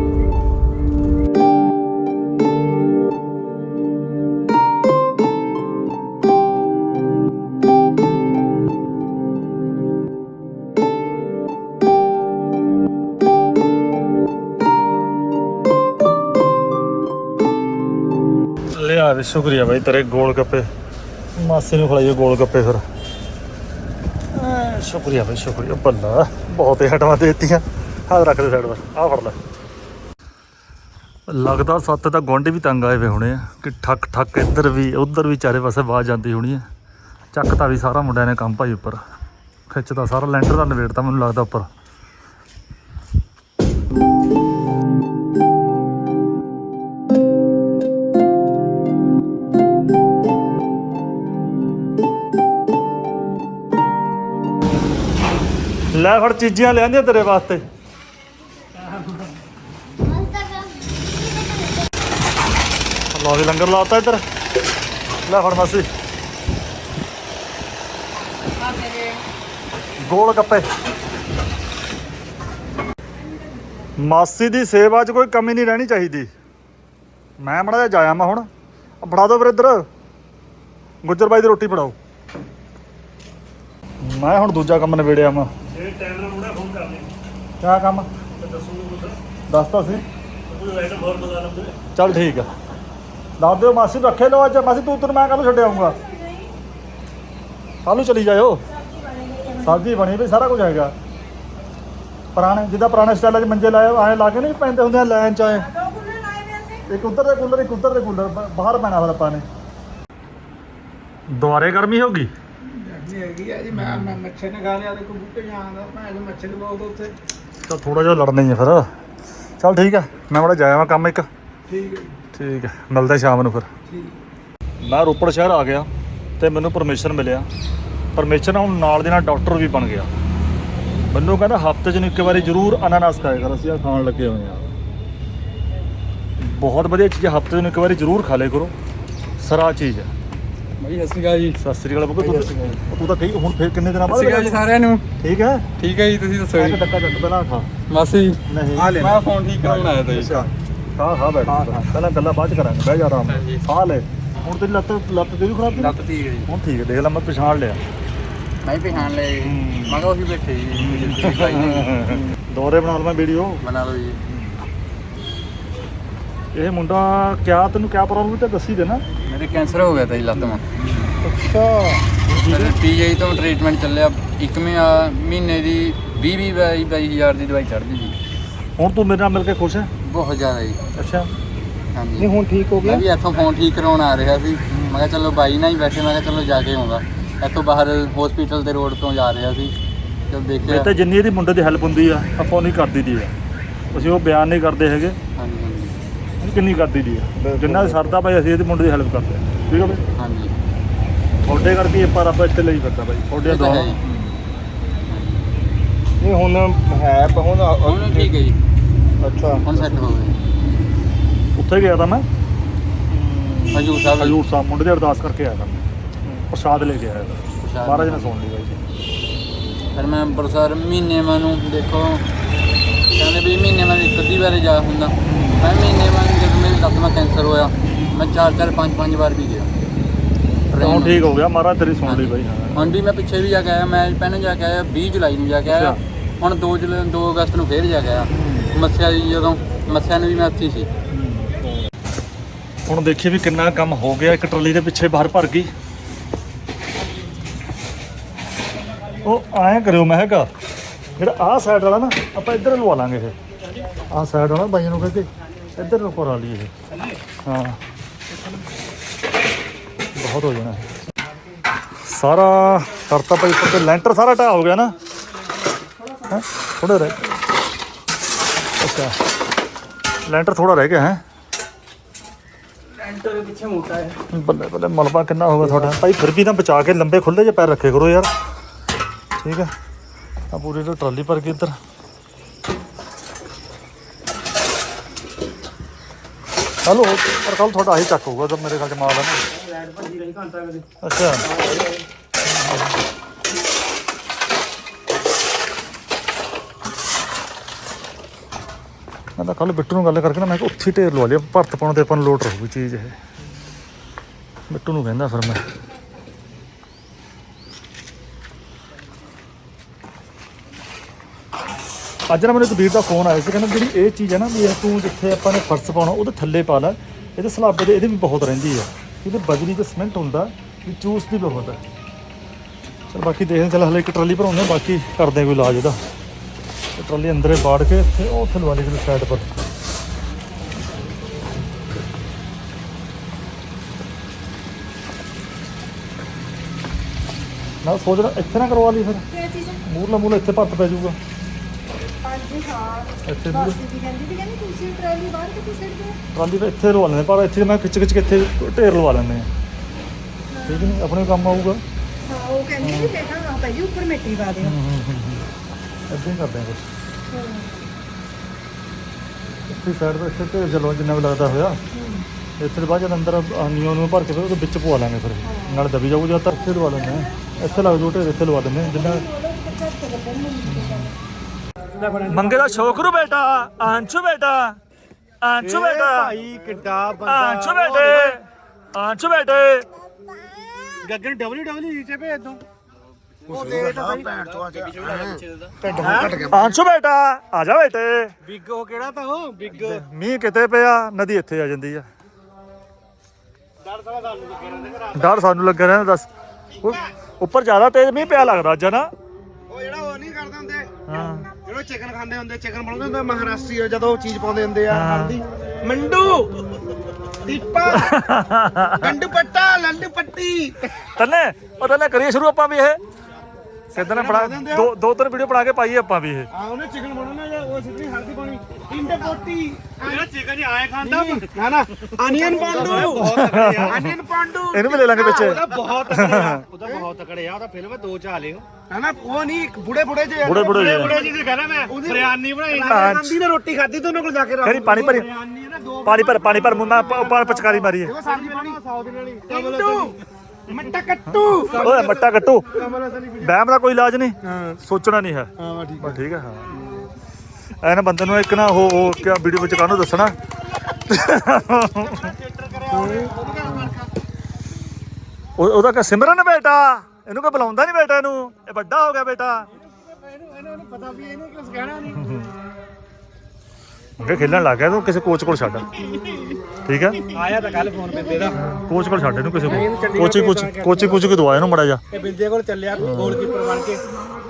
ਲਿਆ ਵੀ ਸ਼ੁਕਰੀਆ ਬਾਈ ਤੇਰੇ ਗੋਲ ਗੱਪੇ। ਮਾਸੀ ਨੂੰ ਖਲਾਈਏ ਗੋਲ ਗੱਪੇ ਫਿਰ। ਸ਼ੁਕਰੀਆ ਬਾਈ, ਸ਼ੁਕਰੀਆ। ਬੱਲਾ ਬਹੁਤ ਹੀ ਹਟਵਾ ਦੇਤੀਆਂ। ਹਾਲ ਰੱਖ ਦੇ ਸਾਈਡ ਪਰ ਆ ਫੜ ਲੈ। ਲੱਗਦਾ ਸੱਤ ਤਾਂ ਗੁਆਂਢੀ ਵੀ ਤੰਗ ਆਏ ਵੇ ਹੋਣੇ ਆ। ਕਿ ਠੱਕ ਠੱਕ ਇੱਧਰ ਵੀ, ਉੱਧਰ ਵੀ ਚਾਰੇ ਪਾਸੇ ਆਵਾਜ਼ ਜਾਂਦੀ ਹੋਣੀ ਆ। ਚੱਕਤਾ ਵੀ ਸਾਰਾ ਮੁੰਡਿਆਂ ਨੇ ਕੰਮ ਭਾਈ ਉੱਪਰ। ਖਿੱਚਦਾ ਸਾਰਾ ਲੈਂਟਰ ਦਾ ਨਵੇੜਤਾ ਮੈਨੂੰ ਲੱਗਦਾ ਉੱਪਰ। ਲੈ ਫੜ ਚੀਜ਼ੀਆਂ ਲਿਆਂਦੀਆਂ ਤੇਰੇ ਵਾਸਤੇ। ਲੋ ਵੀ ਲੰਗਰ ਲਾਤਾ ਇੱਧਰ। ਲੈ ਫੜ ਮਾਸੀ। ਗੋਲ ਗੱਪੇ। ਮਾਸੀ ਦੀ ਸੇਵਾ 'ਚ ਕੋਈ ਕਮੀ ਨਹੀਂ ਰਹਿਣੀ ਚਾਹੀਦੀ। ਮੈਂ ਮੜਾ ਜਾਇਆ ਮੈਂ ਹੁਣ। ਆ ਫੜਾ ਦੋ ਫਿਰ ਇੱਧਰ। ਗੁੱਜਰ ਬਾਈ ਦੀ ਰੋਟੀ ਫੜਾਓ। ਮੈਂ ਹੁਣ ਦੂਜਾ ਕੰਮ ਨਿਬੇੜਿਆ ਮੈਂ ਟਾਈਮ ਨਾਲ ਮੁੰਡਾ ਫੋਨ ਕਰ ਲਈ ਕਿਆ ਕੰਮ? ਤੇ ਦੱਸੂਗਾ ਕੁਝ ਦੱਸਤਾ ਸੀ ਕੋਈ ਆਈਟਮ ਹੋਰ ਮੰਗਾ ਲਵਾਂਗੇ ਚੱਲ ਠੀਕ ਆ। ਦੱਸ ਦਿਓ ਮਾਸੀ ਨੂੰ ਰੱਖੇ ਲਓ ਅੱਜ। ਮਾਸੀ ਤੂੰ ਤੈਨੂੰ ਮੈਂ ਕੱਲ ਛੱਡ ਆਉਂਗਾ ਕੱਲ ਚਲੀ ਜਾਇਓ। ਸਬਜ਼ੀ ਬਣੀ ਵੀ ਸਾਰਾ ਕੁਝ ਹੈਗਾ। ਪੁਰਾਣੇ ਜਿੱਦਾਂ ਪੁਰਾਣੇ ਸਟਾਈਲਾਂ 'ਚ ਮੰਜੇ ਲਾਏ ਆਏ ਲਾ ਕੇ ਨਹੀਂ ਪੈਂਦੇ ਹੁੰਦੇ ਆ ਲਾਈਨ 'ਚ ਆਏ। ਇੱਕ ਉੱਧਰ ਦੇ ਕੂਲਰ ਇੱਕ ਉੱਧਰ ਦੇ ਕੂਲਰ ਬਾਹਰ ਪੈਣਾ ਫਿਰ ਆਪਾਂ ਨੇ। ਦੁਆਰੇ ਗਰਮੀ ਹੋ ਗਈ? ਨਹੀਂ ਹੈਗੀ ਆ ਜੀ? ਮੈਂ ਮੈਂ ਮੱਛਰ ਨੇ ਖਾ ਲਿਆ ਤੇ ਕੋਈ ਬੂਟੇ ਜਾਂਦਾ ਭੈਣ ਦੇ ਮੱਛਰ ਬਹੁਤ ਉੱਥੇ। ਤਾਂ ਥੋੜਾ ਜਿਹਾ ਲੜਨਾ ਆ ਫਿਰ। ਚੱਲ ਠੀਕ ਆ ਮੈਂ ਬੜਾ ਜਾਇਆ ਮੈਂ ਕੰਮ ਇੱਕ। ਠੀਕ ਹੈ ਠੀਕ ਹੈ ਮਿਲਦੇ ਸ਼ਾਮ ਨੂੰ ਫਿਰ। ਠੀਕ ਮੈਂ ਰੋਪੜ ਸ਼ਹਿਰ ਆ ਗਿਆ ਤੇ ਮੈਨੂੰ ਪਰਮਿਸ਼ਨ ਮਿਲਿਆ। ਪਰਮਿਸ਼ਨ ਹੁਣ ਨਾਲ ਦੇ ਨਾਲ ਡਾਕਟਰ ਵੀ ਬਣ ਗਿਆ। ਮੈਨੂੰ ਕਹਿੰਦਾ ਹਫ਼ਤੇ 'ਚ ਨੂੰ ਇੱਕ ਵਾਰੀ ਜ਼ਰੂਰ ਅਨਾਨਾਸ ਖਾਇਆ ਕਰ ਅਸੀਂ ਆ ਖਾਣ ਲੱਗੇ ਹੋਏ ਆ। ਬਹੁਤ ਵਧੀਆ ਚੀਜ਼ ਹਫ਼ਤੇ 'ਚ ਨੂੰ ਇੱਕ ਵਾਰੀ ਜ਼ਰੂਰ ਖਾ ਲਿਆ ਕਰੋ। ਸਰਾ ਚੀਜ਼ ਹੈ ਭਾਈ ਸਤਿ ਸ਼੍ਰੀ ਅਕਾਲ ਜੀ। ਸਤਿ ਸ੍ਰੀ ਅਕਾਲ ਬੱਬੂ ਤੂੰ ਤੂੰ ਤਾਂ ਕਹੀ ਹੁਣ ਫੇਰ ਕਿੰਨੇ ਦਿਨਾਂ ਸਤਿ ਸ਼੍ਰੀ ਅਕਾਲ ਜੀ ਬਾਅਦ ਸਾਰਿਆਂ ਨੂੰ। ਠੀਕ ਹੈ? ਠੀਕ ਹੈ ਜੀ ਤੁਸੀਂ ਦੱਸੋ ਇੱਕ ਜੀ। ਡੱਕਾ ਡੱਕ ਪਹਿਲਾਂ ਖਾ। ਮਾਸੀ ਨਹੀਂ। ਮੈਂ ਫੋਨ ਠੀਕ ਕਰਾਉਣ ਆਇਆ ਤਾ ਜੀ। ਅੱਛਾ। ਖਾ ਖਾ ਬੈਠ। ਪਹਿਲਾਂ ਗੱਲਾਂ ਬਾਅਦ ਚ ਕਰਾਂਗੇ। ਬਹਿ ਜਾ ਆਰਾਮ ਨਾਲ। ਹਾਂਜੀ। ਸਾਹ ਲੈ। ਹੁਣ ਤੇਰੀ ਲੱਤ ਲੱਤ ਤੇਰੀ ਖਰਾਬ ਨਹੀਂ ਲੱਤ ਠੀਕ ਹੈ ਜੀ। ਹੁਣ ਠੀਕ ਹੈ ਦੇਖ ਲੈ ਮੈਂ ਪਛਾਣ ਲਿਆ। ਮੈਂ ਵੀ ਪਛਾਣ ਲਿਆ ਜੀ। ਮੈਂ ਕਿਹਾ ਉਹੀ ਬੈਠੇ ਜੀ। ਦੌਰੇ ਬਣਾ ਲਵਾਂ ਵੀਡੀਓ। ਬਣਾ ਲਓ ਜੀ। ਇਹ ਮੁੰਡਾ ਕਿਆ ਤੈਨੂੰ ਕਿਆ ਪ੍ਰੋਬਲਮ ਤੇ ਦੱਸੀ ਦੇ ਨਾ ਮੇਰੇ ਕੈਂਸਰ ਹੋ ਗਿਆ ਤਾ ਜੀ ਲੱਤ ਮਾ ਅੱਛਾ। ਮੇਰੇ ਪੀਜੀ ਤੋਂ ਟ੍ਰੀਟਮੈਂਟ ਚੱਲਿਆ ਇੱਕ ਮਹੀਨਾ- ਮਹੀਨੇ ਦੀ 20 20 22 22 ਹਜ਼ਾਰ ਦੀ ਦਵਾਈ ਚੜ੍ਹਦੀ ਜੀ। ਹੁਣ ਤੂੰ ਮੇਰੇ ਨਾਲ ਮਿਲ ਕੇ ਖੁਸ਼ ਹੈ? ਬਹੁਤ ਜ਼ਿਆਦਾ ਜੀ। ਅੱਛਾ। ਹਾਂਜੀ। ਹੁਣ ਠੀਕ ਹੋ ਮੈਂ ਵੀ ਇੱਥੋਂ ਫੋਨ ਠੀਕ ਕਰਾਉਣ ਆ ਰਿਹਾ ਸੀ। ਮੈਂ ਕਿਹਾ ਚਲੋ ਬਾਈ ਨਾਲ ਹੀ ਬੈਠੇ ਮੈਂ ਕਿਹਾ ਚਲੋ ਜਾ ਕੇ ਆਉਂਦਾ। ਇੱਥੋਂ ਬਾਹਰ ਹਸਪੀਟਲ ਦੇ ਰੋਡ ਤੋਂ ਜਾ ਰਿਹਾ ਸੀ। ਜਦ ਦੇਖਿਆ। ਇਹ ਤਾਂ ਜਿੰਨੀ ਇਹਦੀ ਮੁੰਡੇ ਦੀ ਹੈਲਪ ਹੁੰਦੀ ਆ ਆਪਾਂ ਨਹੀਂ ਕਰਦੀ ਦੀ ਆ। ਅਸੀਂ ਉਹ ਬਿਆਨ ਨਹੀਂ ਕਰਦੇ ਹੈਗੇ। ਹਾਂਜੀ। ਕਿੰਨੀ ਕਰਦੀ ਦੀ ਆ ਜਿੰਨਾ ਸਰਦਾ ਭਾਈ ਅਸੀਂ ਇਹਦੇ ਮੁੰਡੇ ਦੀ ਹੈਲਪ ਕਰਦੇ ਠੀਕ ਹੈ ਬਈ ਹਾਂਜੀ। ਤੁਹਾਡੇ ਕਰਕੇ ਪਰ ਆਪਾਂ ਇੱਥੇ ਲਈ ਫਿਰਦਾ ਬਾਈ ਤੁਹਾਡੇ ਹੈ ਦੋ। ਨਹੀਂ ਹੁਣ ਹੈ ਹੁਣ ਹੁਣ ਠੀਕ ਹੈ ਜੀ। ਅੱਛਾ। ਹੁਣ ਸੈੱਟ ਹੋ ਗਏ ਉੱਥੇ ਗਿਆ ਤਾਂ ਮੈਂ? ਹਜੂਰ ਸਾਹਿਬ। ਹਜੂਰ ਸਾਹਿਬ ਮੁੰਡੇ ਦੀ ਅਰਦਾਸ ਕਰਕੇ ਆਇਆ ਤਾਂ ਮੈਂ। ਪ੍ਰਸ਼ਾਦ ਲੈ ਕੇ ਆਇਆ ਤਾਂ। ਮਹਾਰਾਜ ਨੇ ਸੁਣ ਲਈ ਬਾਈ ਜੀ ਫਿਰ ਮੈਂ ਅੰਮ੍ਰਿਤਸਰ ਮਹੀਨੇ ਨੂੰ ਦੇਖੋ। ਕਹਿੰਦੇ ਵੀ ਮਹੀਨੇ ਮੈਂ ਇੱਕ ਅੱਧੀ ਵਾਰ ਜਾ ਹੁੰਦਾ। ਮੈਂ ਮਹੀਨੇ ਨੂੰ ਜਦੋਂ ਮੇਰੀ ਲੱਤ ਮਾ ਕੈਂਸਰ ਹੋਇਆ ਮੈਂ ਚਾਰ ਚਾਰ ਪੰਜ ਪੰਜ ਵਾਰ ਵੀ ਗਿਆ। ਹੁਣ ਠੀਕ ਹੋ ਗਿਆ ਮਹਾਰਾਜ ਤੇਰੀ ਸੁਣ ਲਈ ਬਾਈ ਹਾਂ। ਵੀ ਮੈਂ ਪਿੱਛੇ ਵੀ ਜਾ ਕੇ ਆਇਆ ਮੈਂ ਪਹਿਲਾਂ ਜਾ ਕੇ ਆਇਆ 20 ਜੁਲਾਈ ਨੂੰ ਜਾ ਕੇ ਆਇਆ। ਹੁਣ 2 ਜੁਲਾਈ 2 ਅਗਸਤ ਨੂੰ ਫੇਰ ਜਾ ਕੇ ਆਇਆ। ਮੱਸਿਆ ਜੀ ਜਦੋਂ ਮੱਸਿਆ ਨੂੰ ਵੀ ਮੈਂ ਉੱਥੇ ਸੀ। ਹੁਣ ਦੇਖੀਏ ਵੀ ਕਿੰਨਾ ਕੰਮ ਹੋ ਗਿਆ ਇੱਕ ਟਰਾਲੀ ਦੇ ਪਿੱਛੇ ਬਾਹਰ ਭਰ ਗਈ। ਉਹ ਐਂ ਕਰਿਓ ਮੈਂ ਹੈਗਾ ਜਿਹੜਾ ਆਹ ਸਾਈਡ ਵਾਲਾ ਨਾ ਆਪਾਂ ਇੱਧਰ ਲਵਾ ਲਾਂਗੇ ਇਹ। ਆਹ ਸਾਈਡ ਵਾਲਾ ਬਾਈਆਂ ਨੂੰ ਕਹਿ ਕੇ। ਇੱਧਰ ਨੂੰ ਕਰਾ ਲਈਏ ਇਹ ਹਾਂ ਬਹੁਤ ਹੋ ਜਾਣਾ ਇਹ। ਸਾਰਾ ਕਰਤਾ ਭਾਈ ਉੱਪਰ ਤੇ ਲੈਂਟਰ ਸਾਰਾ ਢਾਹ ਹੋ ਗਿਆ ਨਾ ਹੈ ਥੋੜਾ ਰਹਿ ਅੱਛਾ ਲੈਂਟਰ ਥੋੜਾ ਰਹਿ ਗਿਆ ਹੈ ਐਂਟਰ ਪਿੱਛੇ ਮੋਟਾ ਹੈ ਬੱਲੇ ਬੱਲੇ ਮਲਬਾ ਕਿੰਨਾ ਹੋਗਾ ਤੁਹਾਡਾ ਭਾਈ ਫਿਰ ਵੀ ਨਾ ਬਚਾ ਕੇ ਲੰਬੇ ਖੁੱਲੇ ਜਿਹੇ ਪੈਰ ਰੱਖੇ ਕਰੋ ਯਾਰ ਠੀਕ ਹੈ ਆ ਪੂਰੀ ਤਾਂ ਟਰਾਲੀ ਭਰ ਗਈ ਇੱਧਰ ਹਲੋ, ਪਰ ਕੱਲ ਤੁਹਾਡਾ ਆਹੀ ਚੱਕ ਹੋਊਗਾ ਜਦ ਮੇਰੇ ਖਿਆਲ ਚ ਮਾਲ ਹੈ ਨਾ। ਲਾਈਟ ਭੱਜੀ ਰਹੀ ਘੰਟਾ ਕਦੇ ਅੱਛਾ। ਮੈਂ ਤਾਂ ਕੱਲ ਬਿੱਟੂ ਨੂੰ ਗੱਲ ਕਰਕੇ ਨਾ, ਮੈਂ ਕਿਹਾ ਉੱਥੇ ਹੀ ਢੇਰ ਲਵਾ ਲਿਆ, ਭਰਤ ਪਾਉਣ ਤੇ ਆਪਾਂ ਨੂੰ ਲੋਟ ਰਹੂਗੀ ਚੀਜ਼ ਇਹ। ਬਿੱਟੂ ਨੂੰ ਕਹਿੰਦਾ ਫਿਰ ਮੈਂ। ਅੱਜ ਨਾ ਮੈਨੂੰ ਇੱਕ ਵੀਰ ਦਾ ਫੋਨ ਆਇਆ ਸੀ ਕਹਿੰਦਾ ਜਿਹੜੀ ਇਹ ਚੀਜ਼ ਹੈ ਨਾ ਵੀ ਇਹ ਤੂੰ ਜਿੱਥੇ ਆਪਾਂ ਨੇ ਫਰਸ਼ ਪਾਉਣਾ ਉਹਦੇ ਥੱਲੇ ਪਾ ਲੈ ਇਹਦੇ ਸਲਾਬੇ ਦੇ ਇਹਦੇ ਵੀ ਬਹੁਤ ਰਹਿੰਦੀ ਹੈ। ਇਹਦੇ ਬਜਰੀ ਤੇ ਸਿਮੈਂਟ ਹੁੰਦਾ ਵੀ ਚੂਸ ਚੂਸਦੀ ਬਹੁਤ ਹੈ। ਚਲ ਬਾਕੀ ਦੇਖਦੇ ਚਲ ਹਲੇ ਇੱਕ ਟਰਾਲੀ ਭਰਾਉਂਦੇ ਬਾਕੀ ਕਰਦੇ ਕੋਈ ਇਲਾਜ ਇਹਦਾ। ਟਰਾਲੀ ਅੰਦਰੇ ਬਾੜ ਕੇ ਇੱਥੇ ਉਹ ਉੱਥੇ ਲਵਾ ਲਈ ਸਾਈਡ ਪਰ। ਨਾ ਸੋਚ ਇੱਥੇ ਨਾ ਕਰਵਾ ਲਈ ਫਿਰ। ਮੂਰਲਾ ਮੂਰਲਾ ਇੱਥੇ ਭੱਤ ਪੈ ਜਾਊਗਾ। ਪੰਜ ਹਾਂ। ਇੱਥੇ ਬਸ ਮੂਹਰੇ। ਦੀ ਕਹਿੰਦੀ ਸੀ ਕਹਿੰਦੀ ਤੁਸੀਂ ਟਰਾਲੀ ਬਾਹਰ ਕਿੱਥੇ ਸਿੱਟ ਦਿਓ। ਟਰਾਲੀ ਤੇ ਇੱਥੇ ਲਵਾ ਲੈਂਦੇ ਪਰ ਇੱਥੇ ਮੈਂ ਖਿੱਚ ਖਿੱਚ ਕੇ ਇੱਥੇ ਢੇਰ ਲਵਾ ਲੈਂਦੇ ਆ ਠੀਕ ਨਹੀਂ? ਆਪਣੇ ਕੰਮ ਆਊਗਾ। ਹਾਂ ਉਹ ਕਹਿੰਦੀ ਵੀ ਬੇਟਾ ਨਾ ਪਈ ਉੱਪਰ ਮਿੱਟੀ ਪਾ ਦਿਓ। ਇੱਦਾਂ ਹੀ ਕਰਦੇ ਆ ਇੱਥੇ ਸਾਈਡ ਤੋਂ ਇੱਥੇ ਢੇਰ ਜਿੰਨਾ ਵੀ ਲੱਗਦਾ ਹੋਇਆ ਇੱਥੇ ਬਾਅਦ ਜਦ ਅੰਦਰ ਨੀਓ ਨੂੰ ਭਰ ਕੇ ਫਿਰ ਉਹਦੇ ਵਿੱਚ ਪਵਾ ਲਾਂਗੇ ਫਿਰ। ਨਾਲ ਦਬੀ ਜਾਊਗਾ ਜਦ ਤੱਕ ਇੱਥੇ ਲਵਾ ਲੈਂਦੇ ਆ ਇੱਥੇ ਲੱਗ ਜੂ ਢੇਰ ਇੱਥੇ ਲਵਾ ਦਿੰਦੇ ਆ ਜਿੰਨਾ ਮੰਗੇ ਦਾ ਸ਼ੋਕਰੂ ਬੇਟਾ ਆਂਚੂ ਬੇਟਾ ਆਂਚੂ ਬੇਟਾ। ਭਾਈ ਕਿੱਡਾ ਆਂਚੂ ਬੇਟੇ ਆਂਚੂ ਬੇਟੇ। ਗੱਗਨ WWE ਤੇ ਭੇਜ ਦੋ। ਉਹ ਦੇ ਤਾਂ ਭਾਈ। ਭੈਣ ਚੋਂ ਢਿੱਡ ਹੁਣ ਘਟ ਗਿਆ। ਆਂਚੂ ਬੇਟਾ ਆ ਜਾ ਬੇਟੇ। ਬਿੱਗ ਉਹ ਕਿਹੜਾ ਤਾਂ ਉਹ? ਬਿੱਗ। ਮੀਂਹ ਕਿਤੇ ਪਿਆ ਨਦੀ ਇੱਥੇ ਆ ਜਾਂਦੀ ਆ। ਡਰ ਸਾਨੂੰ ਲੱਗੇ ਰਹਿੰਦੇ ਡਰ ਸਾਨੂੰ ਲੱਗਾ ਰਹਿੰਦਾ ਦੱਸ। ਉੱਪਰ ਜ਼ਿਆਦਾ ਤੇਜ਼ ਮੀਂਹ ਪਿਆ ਲੱਗਦਾ ਅੱਜ ਨਾ ਉਹ ਜਿਹੜਾ ਉਹ ਨਹੀਂ ਕਰਦੇ ਹੁੰਦੇ ਹਾਂ ਜਿਹੜਾ ਚਿਕਨ ਖਾਂਦੇ ਹੁੰਦੇ ਚਿਕਨ ਬਣਾਉਂਦੇ ਹੁੰਦੇ ਮਹਾਰਾਸ਼ਟਰੀ ਜਦੋਂ ਉਹ ਚੀਜ਼ ਪਾਉਂਦੇ ਹੁੰਦੇ ਆ। ਹਲਦੀ। ਮੰਡੂ! ਦੀਪਾ! ਗੰਡੂ ਪੱਟਾ ਲੰਡੂ ਪੱਟੀ! ਤੰਨੇ ਉਹ ਤੰਨੇ ਕਰੀਏ ਸ਼ੁਰੂ ਆਪਾਂ ਵੀ ਇਹ। ਕਿਦਾਂ ਨਾ ਬਣਾ ਦੋ ਦੋ ਤਿੰਨ ਵੀਡੀਓ ਬਣਾ ਕੇ ਪਾਈਏ ਆਪਾਂ ਵੀ ਇਹ। ਆ ਉਹਨੇ ਚਿਕਨ ਬਣਾਉਣਾ ਜਾਂ ਉਹ ਸਿੱਧੀ ਹਲਦੀ ਪਾਣੀ ਇੰਡੇ ਪੋਟੀ। ਜਿਹੜਾ ਚਿਕਨ ਹੀ ਆਏ ਖਾਂਦਾ ਨਾ ਨਾ। ਅਨੀਅਨ ਪਾਂਡੂ। ਅਨੀਅਨ ਪਾਂਡੂ। ਇਹਨੂੰ ਵੀ ਲੈ ਲਾਂਗੇ ਵਿੱਚ ਉਹਦਾ ਬਹੁਤ ਉਹਦਾ ਬਹੁਤ ਤਕੜਿਆ ਉਹਦਾ ਫਿਲਮ ਦੋ ਚਾ ਲਿਓ। ਹਨਾ ਉਹ ਨਹੀਂ ਬੁੜੇ ਬੁੜੇ ਜੇ ਬੁੜੇ ਬੁੜੇ ਜਿਹੇ। ਬੁੜੇ ਜੀ ਕਹਿੰਦਾ ਮੈਂ। ਬਿਰਿਆਨੀ ਬਣਾਈ ਖਾਂਦੀ ਨੇ ਰੋਟੀ ਖਾਦੀ ਤੇ ਉਹਨਾਂ ਕੋਲ ਜਾ ਕੇ ਖਰੀ ਪਾਣੀ ਭਰੀ। ਬਿਰਿਆਨੀ ਹੈ ਨਾ ਦੋ ਪਾਣੀ ਭਰ ਪਾਣੀ ਭਰ ਮੈਂ ਪਚਕਾਰੀ ਸਬਜ਼ੀ ਪਾਣੀ ਟਿੰਟੂ ਮੱਟਾ ਕੱਟੂ। ਓਏ ਮੱਟਾ ਕੱਟੂ। ਵਹਿਮ ਦਾ ਕੋਈ ਇਲਾਜ ਨਹੀਂ? ਹਾਂ। ਸੋਚਣਾ ਨਹੀਂ ਹੈ। ਹਾਂ ਠੀਕ ਬਸ ਠੀਕ ਹੈ ਹਾਂ। ਐਨ ਬੰਦੇ ਨੂੰ ਇੱਕ ਨਾ ਉਹ ਉਹ ਕਿਆ ਵੀਡੀਓ ਵਿੱਚ ਕਾਹਨੂੰ ਦੱਸਣਾ? ਉਹ ਉਹਦਾ ਕਾ ਸਿਮਰਨ ਬੇਟਾ। ਇਹਨੂੰ ਕੋ ਬੁਲਾਉਂਦਾ ਨਹੀਂ ਬੇਟਾ ਇਹਨੂੰ। ਇਹ ਵੱਡਾ ਹੋ ਗਿਆ ਬੇਟਾ। ਇਹਨੂੰ ਇਹਨੂੰ ਪਤਾ ਵੀ ਇਹਨੂੰ ਕੁਝ ਕਹਿਣਾ ਨਹੀਂ। ਅੱਗੇ ਖੇਲਣ ਲੱਗ ਗਿਆ ਤੂੰ ਕਿਸੇ ਕੋਚ ਕੋਲ ਛੱਡ। ਠੀਕ ਹੈ? ਆਇਆ ਤਾਂ ਕੱਲ ਫੋਨ ਬਿੰਦੇ ਦਾ। ਕੋਚ ਕੋਲ ਛੱਡ ਇਹਨੂੰ ਕਿਸੇ ਕੋਲ। ਕੋਚੀ ਕੋਚ ਕੋਚੀ ਕੋਚ ਕੋ ਇਹਨੂੰ ਮੜਾ ਜਾ ਇਹ ਬਿੰਦੇ ਕੋਲ ਚੱਲਿਆ ਗੋਲਕੀਪਰ ਬਣ ਕੇ।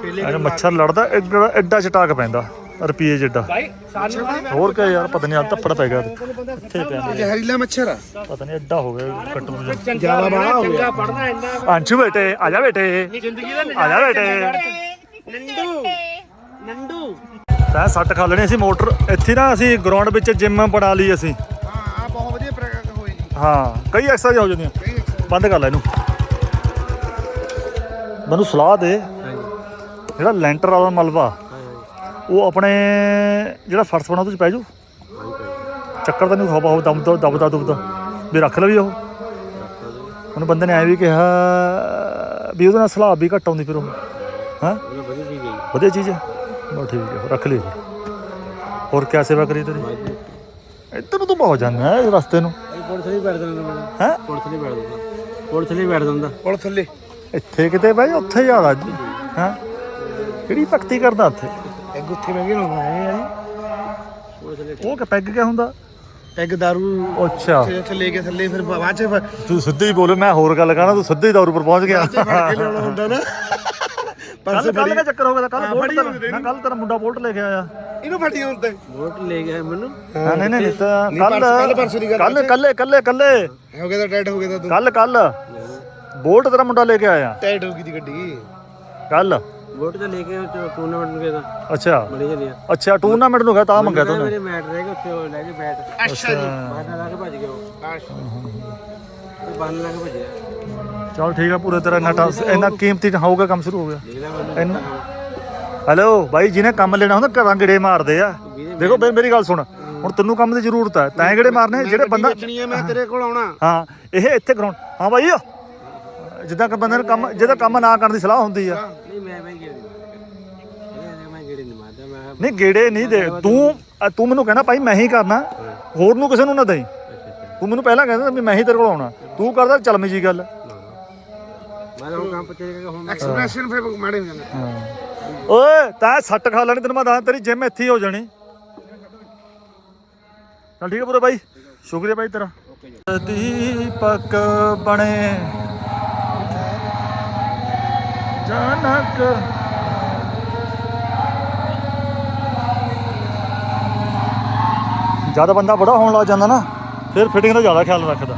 ਪਹਿਲੇ ਐਨ ਮੱਛਰ ਲੜਦਾ ਐਡਾ ਐਡਾ ਚਟਾਕ ਪੈਂਦਾ ਰੁਪਈਏ ਜਿੱਡਾ ਭਾਈ ਸਾਨੂੰ ਹੋਰ ਕਿਆ ਯਾਰ ਪਤਾ ਨਹੀਂ ਆ ਧੱਪੜ ਪੈ ਗਿਆ। ਕਿੱਥੇ ਪਿਆ ਜ਼ਹਿਰੀਲਾ ਮੱਛਰ ਆ। ਪਤਾ ਨਹੀਂ ਐਡਾ ਹੋ ਗਿਆ ਕੱਟੂ ਜ਼ਿਆਦਾ ਬੜਾ ਹੋ ਗਿਆ। ਪੜਨਾ ਇੰਨਾ ਅੰਸ਼ੂ ਬੇਟੇ ਆ ਜਾ ਬੇਟੇ। ਜ਼ਿੰਦਗੀ ਦਾ ਆ ਜਾ ਬੇਟੇ। ਨੰਡੂ ਨੰਡੂ ਤੈਂ ਸੱਟ ਖਾ ਲੈਣੀ ਅਸੀਂ ਮੋਟਰ। ਇੱਥੇ ਨਾ ਅਸੀਂ ਗਰਾਊਂਡ ਵਿੱਚ ਜਿਮ ਬਣਾ ਲਈ ਅਸੀਂ। ਹਾਂ ਆ ਬਹੁਤ ਵਧੀਆ ਪ੍ਰੈਕਟਿਸ ਹੋਈ ਜੀ। ਹਾਂ ਕਈ ਐਕਸਰਸਾਈਜ਼ ਹੋ ਜਾਂਦੀਆਂ। ਬੰਦ ਕਰ ਲੈ ਇਹਨੂੰ। ਮੈਨੂੰ ਸਲਾਹ ਦੇ। ਜਿਹੜਾ ਲੈਂਟਰ ਵਾਲਾ ਮਲਬਾ ਉਹ ਆਪਣੇ ਜਿਹੜਾ ਫਰਸ਼ ਬਣਾ ਉਹਦੇ ਚ ਪੈ ਜੂ। ਚੱਕਰ ਤਾਂ ਨਹੀਂ ਹਵਾ ਹੋ ਦਮ ਦਬਦਾ ਦੁਬਦਾ ਵੀ ਰੱਖ ਲਵੀ ਉਹ। ਉਹਨੂੰ ਬੰਦੇ ਨੇ ਐ ਵੀ ਕਿਹਾ ਵੀ ਉਹਦੇ ਨਾਲ ਸਲਾਹ ਵੀ ਘੱਟ ਆਉਂਦੀ ਫਿਰ ਉਹ। ਹਾਂ? ਵਧੀਆ ਚੀਜ਼ ਹੈ। ਬਸ ਠੀਕ ਹੈ ਰੱਖ ਲਈ ਫਿਰ। ਹੋਰ ਕਿਆ ਸੇਵਾ ਕਰੀ ਤੇਰੀ? ਇੱਧਰ ਨੂੰ ਤੂੰ ਬਹੁਤ ਜਾਂਦਾ ਹੈ ਇਸ ਰਸਤੇ ਨੂੰ। ਪੁਲਿਸ ਨਹੀਂ ਬੈਠ ਮੈਨੂੰ ਹੈ? ਪੁਲਿਸ ਨਹੀਂ ਬੈਠ ਪੁਲਿਸ ਨਹੀਂ ਬੈਠ ਪੁਲਿਸ ਥੱਲੇ। ਇੱਥੇ ਕਿਤੇ ਬਾਈ ਉੱਥੇ ਜ਼ਿਆਦਾ ਜੀ ਹਾਂ? ਕਿਹੜੀ ਭਗਤੀ ਕਰਦਾ ਉੱਥੇ ਮੈਂ ਵੀ ਉਹ ਕਿ ਪੈਗ ਕਿਆ ਹੁੰਦਾ? ਐਗ ਦਾਰੂ। ਅੱਛਾ। ਥੱਲੇ ਕੇ ਥੱਲੇ ਫਿਰ ਬਾਅਦ ਚ ਫਿਰ ਤੂੰ ਸਿੱਧੇ ਹੀ ਬੋਲੇ ਮੈਂ ਹੋਰ ਗੱਲ ਕਰਾਂ ਤੂੰ ਸਿੱਧੇ ਹੀ ਦੌਰ ਉੱਪਰ ਪਹੁੰਚ ਗਿਆ। ਫੜ ਕੇ ਲਿਆਉਣਾ ਹੁੰਦਾ ਨਾ। ਕੱਲ ਕੱਲ ਦਾ ਚੱਕਰ ਹੋ ਗਿਆ ਕੱਲ ਬੋਲਟ ਮੈਂ ਕੱਲ ਤੇਰਾ ਮੁੰਡਾ ਬੋਲਟ ਲੈ ਕੇ ਆਇਆ। ਇਹਨੂੰ ਫੜੀ ਹੁਣ ਤੇ। ਵੋਟ ਲੈ ਗਿਆ ਮੈਨੂੰ? ਹਾਂ ਨਹੀਂ ਨਹੀਂ ਤਾਂ ਨਹੀਂ, ਕੱਲ ਪਰਸੋਂ- ਦੀ ਗੱਲ ਕੱਲ। ਕੱਲੇ ਕੱਲੇ ਕੱਲੇ ਹੋ ਗਿਆ ਤਾਂ ਟੈਟ ਹੋ ਗਿਆ ਤਾਂ ਤੂੰ। ਕੱਲ ਕੱਲ ਬੋਲਟ ਤੇਰਾ ਮੁੰਡਾ ਲੈ ਕੇ ਆਇਆ। ਟੈਟ ਹੋ ਗਈ ਦੀ ਗੱਡੀ। ਕੱਲ ਵੋਟ ਤਾਂ ਲੈ ਕੇ ਟੂਰਨਾਮੈਂਟ ਨੂੰ ਗਿਆ ਅੱਛਾ। ਬੜੀ ਚੱਲਿਆ ਅੱਛਾ ਟੂਰਨਾਮੈਂਟ ਨੂੰ ਗਿਆ ਤਾਂ ਮੰਗਿਆ ਤੂੰ ਮੇਰੇ ਮੈਟ ਰਹਿ ਗਏ ਉੱਥੇ ਲੈ ਕੇ ਬੈਟ। ਅੱਛਾ ਜੀ। ਬਾਹਰ ਲਾ ਕੇ ਭੱਜ ਗਿਆ ਉਹ। ਅੱਛਾ। ਬੰਨ ਲਾ ਕੇ ਭੱਜਿਆ। ਚਲ ਠੀਕ ਆ ਪੂਰੇ ਤੇਰਾ ਇੰਨਾ ਟਾਸ ਇੰਨਾ ਕੀਮਤੀ ਹੋਊਗਾ ਕੰਮ ਸ਼ੁਰੂ ਹੋ ਗਿਆ। ਇੰਨਾ ਹੈਲੋ ਬਾਈ ਜਿਹਨੇ ਕੰਮ ਲੈਣਾ ਹੁੰਦਾ ਘਰਾਂ ਗੇੜੇ ਮਾਰਦੇ ਆ। ਦੇਖੋ ਬਈ ਮੇਰੀ ਗੱਲ ਸੁਣ। ਹੁਣ ਤੈਨੂੰ ਕੰਮ ਦੀ ਜ਼ਰੂਰਤ ਹੈ ਤੈਂ ਗੇੜੇ ਮਾਰਨੇ ਜਿਹੜੇ ਬੰਦਾ ਹੈ ਮੈਂ ਤੇਰੇ ਕੋਲ ਆਉਣਾ। ਹਾਂ ਇਹ ਇੱਥੇ ਗਰਾਊਂਡ ਹਾਂ ਬਾਈ ਜਿੱਦਾਂ ਕਿ ਬੰਦੇ ਨੂੰ ਕੰਮ ਜਿਹਦਾ ਕੰਮ ਨਾ ਕਰਨ ਦੀ ਸਲਾਹ ਹੁੰਦੀ ਆ। ਨਹੀਂ ਮੈਂ ਮੈਂ ਗੇੜੀ ਨਹੀਂ ਮੈਂ ਗੇੜੀ ਨਹੀਂ ਮਾਰਦਾ ਮੈਂ ਨਹੀਂ ਗੇੜੇ ਨਹੀਂ ਦੇ। ਤੂੰ ਤੂੰ ਮੈਨੂੰ ਕਹਿਣਾ ਭਾਈ ਮੈਂ ਹੀ ਕਰਨਾ। ਹੋਰ ਨੂੰ ਕਿਸੇ ਨੂੰ ਨਾ ਦੇਈ। ਤੂੰ ਮੈਨੂੰ ਪਹਿਲਾਂ ਕਹਿੰਦਾ ਵੀ ਮੈਂ ਹੀ ਤੇਰੇ ਕੋਲ ਆਉਣਾ। ਤੂੰ ਕਰਦਾ ਚਲਮੀ ਜੀ ਗੱਲ। ਮੈਂ ਹੁਣ ਕੰਮ ਪੁੱਛੇਗਾ ਹੁਣ ਐਕਸਪ੍ਰੈਸ਼ਨ ਫਿਰ ਮਾੜੇ ਹੋ। ਜਾਂਦੇ ਓਏ ਤਾਂ ਸੱਟ ਖਾ ਲੈਣੀ ਤੈਨੂੰ ਮੈਂ ਦੱਸ ਤੇਰੀ ਜਿਮ ਇੱਥੇ ਹੀ ਹੋ ਜਾਣੀ। ਚਲ ਠੀਕ ਹੈ ਪੂਰਾ ਬਾਈ। ਸ਼ੁਕਰੀਆ ਬਾਈ ਤੇਰਾ। ਦੀਪਕ ਬਣੇ। ਜਨਕ। ਜ਼ਿਆਦਾ ਬੰਦਾ ਬੜਾ ਹੋਣ ਲੱਗ ਜਾਂਦਾ ਨਾ ਫਿਰ ਫਿਟਿੰਗ ਦਾ ਜ਼ਿਆਦਾ ਖਿਆਲ ਰੱਖਦਾ।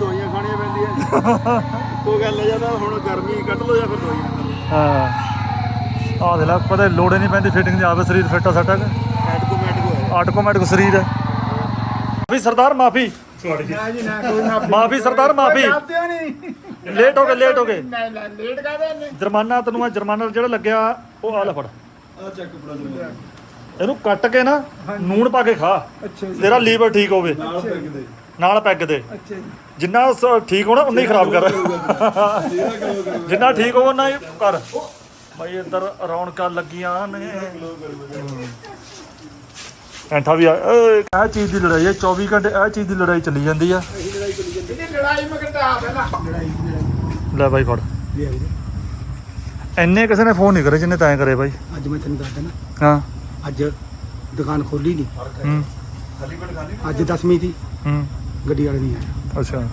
ਦਵਾਈਆਂ ਖਾਣੀਆਂ ਪੈਂਦੀਆਂ। ਕੋਈ ਗੱਲ ਹੈ ਜਦੋਂ ਹੁਣ ਗਰਮੀ ਕੱਢ ਲੋ ਜਾਂ ਫਿਰ ਲਓ ਹਾਂ। ਆਹ ਦੇ ਲੈ ਪਤਾ ਲੋੜੇ ਨਹੀਂ ਪੈਂਦੀ ਫਿਟਿੰਗ ਦੀ ਆਵੇ ਸਰੀਰ ਫਿੱਟ ਆ ਸਾਡਾ ਆਟੋਮੈਟਿਕ ਆਟੋਮੈਟਿਕ ਸਰੀਰ ਹੈ। ਵੀ ਸਰਦਾਰ ਮਾਫੀ ਨਾ ਜੀ ਨਾ ਕੋਈ ਨਾ ਮਾਫੀ ਸਰਦਾਰ ਮਾਫੀ। ਲੇਟ ਹੋ ਗਏ ਲੇਟ ਹੋ ਗਏ। ਨਹੀਂ ਲੈ ਲੇਟ ਕਾਦੇ ਨੇ ਜੁਰਮਾਨਾ ਤੈਨੂੰ ਆ ਜੁਰਮਾਨਾ ਜਿਹੜਾ ਲੱਗਿਆ ਉਹ ਆ ਲੈ ਫੜ। ਆ ਚੱਕ ਪੜਾ ਇਹਨੂੰ ਕੱਟ ਕੇ ਨਾ ਨੂਣ ਪਾ ਕੇ ਖਾ। ਅੱਛਾ ਜੀ। ਤੇਰਾ ਲੀਵਰ ਠੀਕ ਹੋਵੇ। ਨਾਲ ਪੈਕ ਦੇ ਨਾਲ ਪੈਗ ਦੇ। ਅੱਛਾ ਜੀ। ਜਿੰਨਾ ਸ- ਠੀਕ ਹੋਣਾ ਉਨਾ ਹੀ ਖਰਾਬ ਕਰ। ਜਿੰਨਾ ਠੀਕ ਹੋਵੇ ਉਨਾ ਹੀ ਕਰ। ਭਾਈ ਇੱਧਰ ਰੌਣਕਾਂ ਲੱਗੀਆਂ ਨੇ। ਐਂਠਾ ਵੀ ਆ ਓਏ ਇਹ ਚੀਜ਼ ਦੀ ਲੜਾਈ ਹੈ 24 ਘੰਟੇ ਇਹ ਚੀਜ਼ ਦੀ ਲੜਾਈ ਚੱਲੀ ਜਾਂਦੀ ਆ। ਇਹਦੀ ਲੜਾਈ ਮਗਰ ਆ ਪਹਿਲਾਂ ਲੜਾਈ ਲੈ ਬਾਈ ਫੜ। ਵੀਰੇ ਐਨੇ ਕਿਸੇ ਨੇ ਫੋਨ ਨਹੀਂ ਕਰੇ ਜਿੰਨੇ ਤੈਂ ਕਰੇ ਬਾਈ। ਅੱਜ ਮੈਂ ਤੈਨੂੰ ਦੱਸਦਾ ਨਾ ਹਾਂ। ਅੱਜ ਦੁਕਾਨ ਖੋਲੀ ਨਹੀਂ ਹੂੰ। ਅੱਜ 10ਵੀਂ ਦੀ। ਹੂੰ। ਗੱਡੀ ਵਾਲੇ ਨਹੀਂ ਆਇਆ ਅੱਛਾ।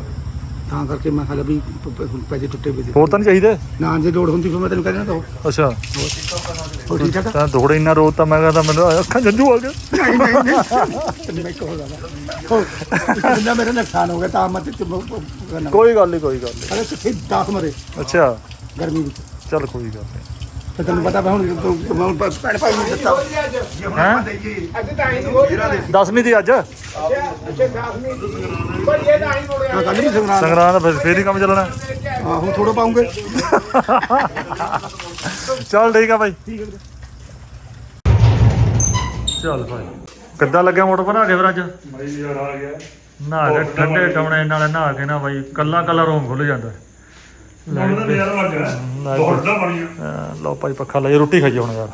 ਤਾਂ ਕਰਕੇ ਮੈਂ ਕਿਹਾ ਵੀ ਪ- ਪ- ਹੁਣ ਪੈਸੇ ਟੁੱਟੇ ਪਏ ਦੇ। ਹੋਰ ਤਾਂ ਨਹੀਂ ਚਾਹੀਦੇ? ਨਾ ਜੇ ਲੋੜ ਹੁੰਦੀ ਫਿਰ ਮੈਂ ਤੈਨੂੰ ਕਹਿ ਦਿੰਦਾ ਤਾਂ ਅੱਛਾ। ਹੋ ਠੀਕ ਠਾਕ ਆ? ਤਾਂ ਦੌੜ ਇੰਨਾ ਰੋਦ ਤਾਂ ਮੈਂ ਕਹਿੰਦਾ ਮੈਨੂੰ ਅੱਖਾਂ ਜੰਜੂ ਆ ਗਏ ਨਹੀਂ ਨਹੀਂ ਨਹੀਂ। ਮੈਂ ਕਹੋ ਦਾਦਾ ਇੰਨਾ ਮੇਰਾ ਨੁਕਸਾਨ ਹੋ ਗਿਆ ਤਾਂ ਮੈਂ ਤੇ ਕਰਨਾ ਕੋਈ ਗੱਲ ਨਹੀਂ ਕੋਈ ਗੱਲ ਨਹੀਂ ਅਰੇ ਕਿੱਥੇ 10 ਮਰੇ। ਅੱਛਾ। ਗਰਮੀ ਵਿੱਚ। ਚੱਲ ਕੋਈ ਗੱਲ ਨਹੀਂ ਤੇ ਤੈਨੂੰ ਪਤਾ ਹੁਣ ਮੈਂ ਹੁਣ ਭੈਣ ਭਾਈ ਨੂੰ ਦਿੱਤਾ ਹੈਂ? ਅੱਜ ਤਾਂ ਹੀ ਹੋ? ਰਿਹਾ 10ਵੀਂ ਦੀ ਅੱਜ? ਅੱਛਾ 10ਵੀਂ ਪਰ ਇਹ ਤਾਂ ਹੀ ਮੋੜਿਆ ਕੱਲ ਵੀ ਸੰਗਰਾਮ ਸੰਗਰਾਂ ਦਾ ਫਿਰ ਫੇਰ ਹੀ ਕੰਮ ਚੱਲਣਾ। ਆਹ ਹੁਣ ਥੋੜਾ ਪਾਉਂਗੇ। ਚੱਲ ਠੀਕ ਆ ਬਾਈ। ਚੱਲ ਭਾਈ। ਕਿੱਦਾਂ ਲੱਗਿਆ ਮੋਟਰ ਬਣਾ ਕੇ ਫਿਰ ਅੱਜ? ਬਾਈ ਯਾਰ ਆ ਗਿਆ। ਨਹਾ ਕੇ ਠੰਡੇ ਟਾਉਣੇ ਨਾਲ ਨਹਾ ਕੇ ਨਾ ਬਾਈ ਕੱਲਾ ਕੱਲਾ ਰੂਮ ਖੁੱਲ ਜਾਂਦਾ। ਹੁਣ ਤਾਂ ਨਜ਼ਾਰਾ ਲੱਗ ਗਿਆ ਲੈ ਬਹੁਤ ਦਾ ਬਣੀ ਅਹ ਲਓ ਭਾਈ ਪੱਖਾ ਲਾਈ ਰੋਟੀ ਖਾਈ ਹੁਣ ਯਾਰ।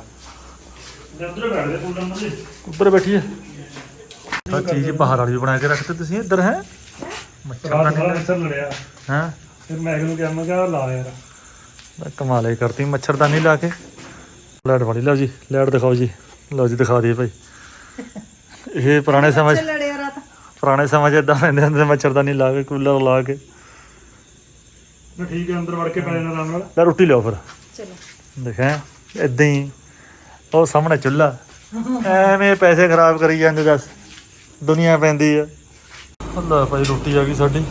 ਉਧਰ ਬੈਠਦੇ ਕੂਲਰ ਮੱਲੇ ਉੱਪਰ ਬੈਠੀਏ। ਆ ਚੀਜ਼ ਬਾਹਰ ਵਾਲੀ ਵੀ ਬਣਾ ਕੇ ਰੱਖਤੇ ਤੁਸੀਂ ਇੱਧਰ ਹੈ? ਮੱਛਰ ਦਾ ਰਾਤ ਸਾਰਾ ਲੜਿਆ। ਹਾਂ? ਫਿਰ ਮੈਂ ਇਹਨੂੰ ਕਿਹਾ ਮੈਂ ਕਿਹਾ ਲਾ ਯਾਰ। ਮੈਂ ਕਮਾਲ ਕਰਤੀ ਮੱਛਰਦਾਨੀ ਲਾ ਕੇ। ਲਾਈਟ ਵਾਲੀ ਲਓ ਜੀ ਲਾਈਟ ਦਿਖਾਓ ਜੀ। ਲਓ ਜੀ ਦਿਖਾ ਦਈਏ ਭਾਈ। ਇਹ ਪੁਰਾਣੇ ਸਮੇਂ 'ਚ- ਲੜਿਆ ਰਾਤ। ਪੁਰਾਣੇ ਸਮੇਂ 'ਚ ਇਦਾਂ ਪੈਂਦੇ ਹੁੰਦੇ ਸੀ ਮੱਛਰਦਾਨੀ ਲਾ ਕੇ ਕੂਲਰ ਲਾ ਕੇ। ਮੈਂ ਠੀਕ ਹੈ ਅੰਦਰ ਵੜ ਕੇ ਪੈ ਜਾਣਾ ਆਰਾਮ ਨਾਲ। ਲੈ ਰੋਟੀ ਲਿਓ ਫਿਰ। ਚਲੋ। ਦੇਖਿਆ ਇਦਾਂ ਹੀ ਉਹ ਸਾਹਮਣੇ ਚੁੱਲ੍ਹਾ। ਐਵੇਂ ਪੈਸੇ ਖਰਾਬ ਕਰੀ ਜਾਂਦੇ ਦੱਸ ਦੁਨੀਆ ਪੈਂਦੀ ਆ। ਅੱਲਾ ਭਾਈ ਰੋਟੀ ਆ ਗਈ ਸਾਡੀ।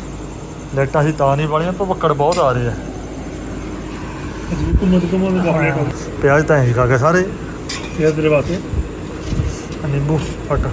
ਲਾਈਟਾਂ ਸੀ ਤਾਂ ਨਹੀਂ ਵਾਲੀਆਂ ਭਵੱਕੜ ਬਹੁਤ ਆ ਰਹੇ ਆ। ਜੀ ਬਾਹਰ ਪਿਆਜ਼ ਤਾਂ ਹੀ ਖਾ ਗਏ ਸਾਰੇ। ਇਹ ਤੇਰੇ ਵਾਸਤੇ। ਨਿੰਬੂ ਫਟ।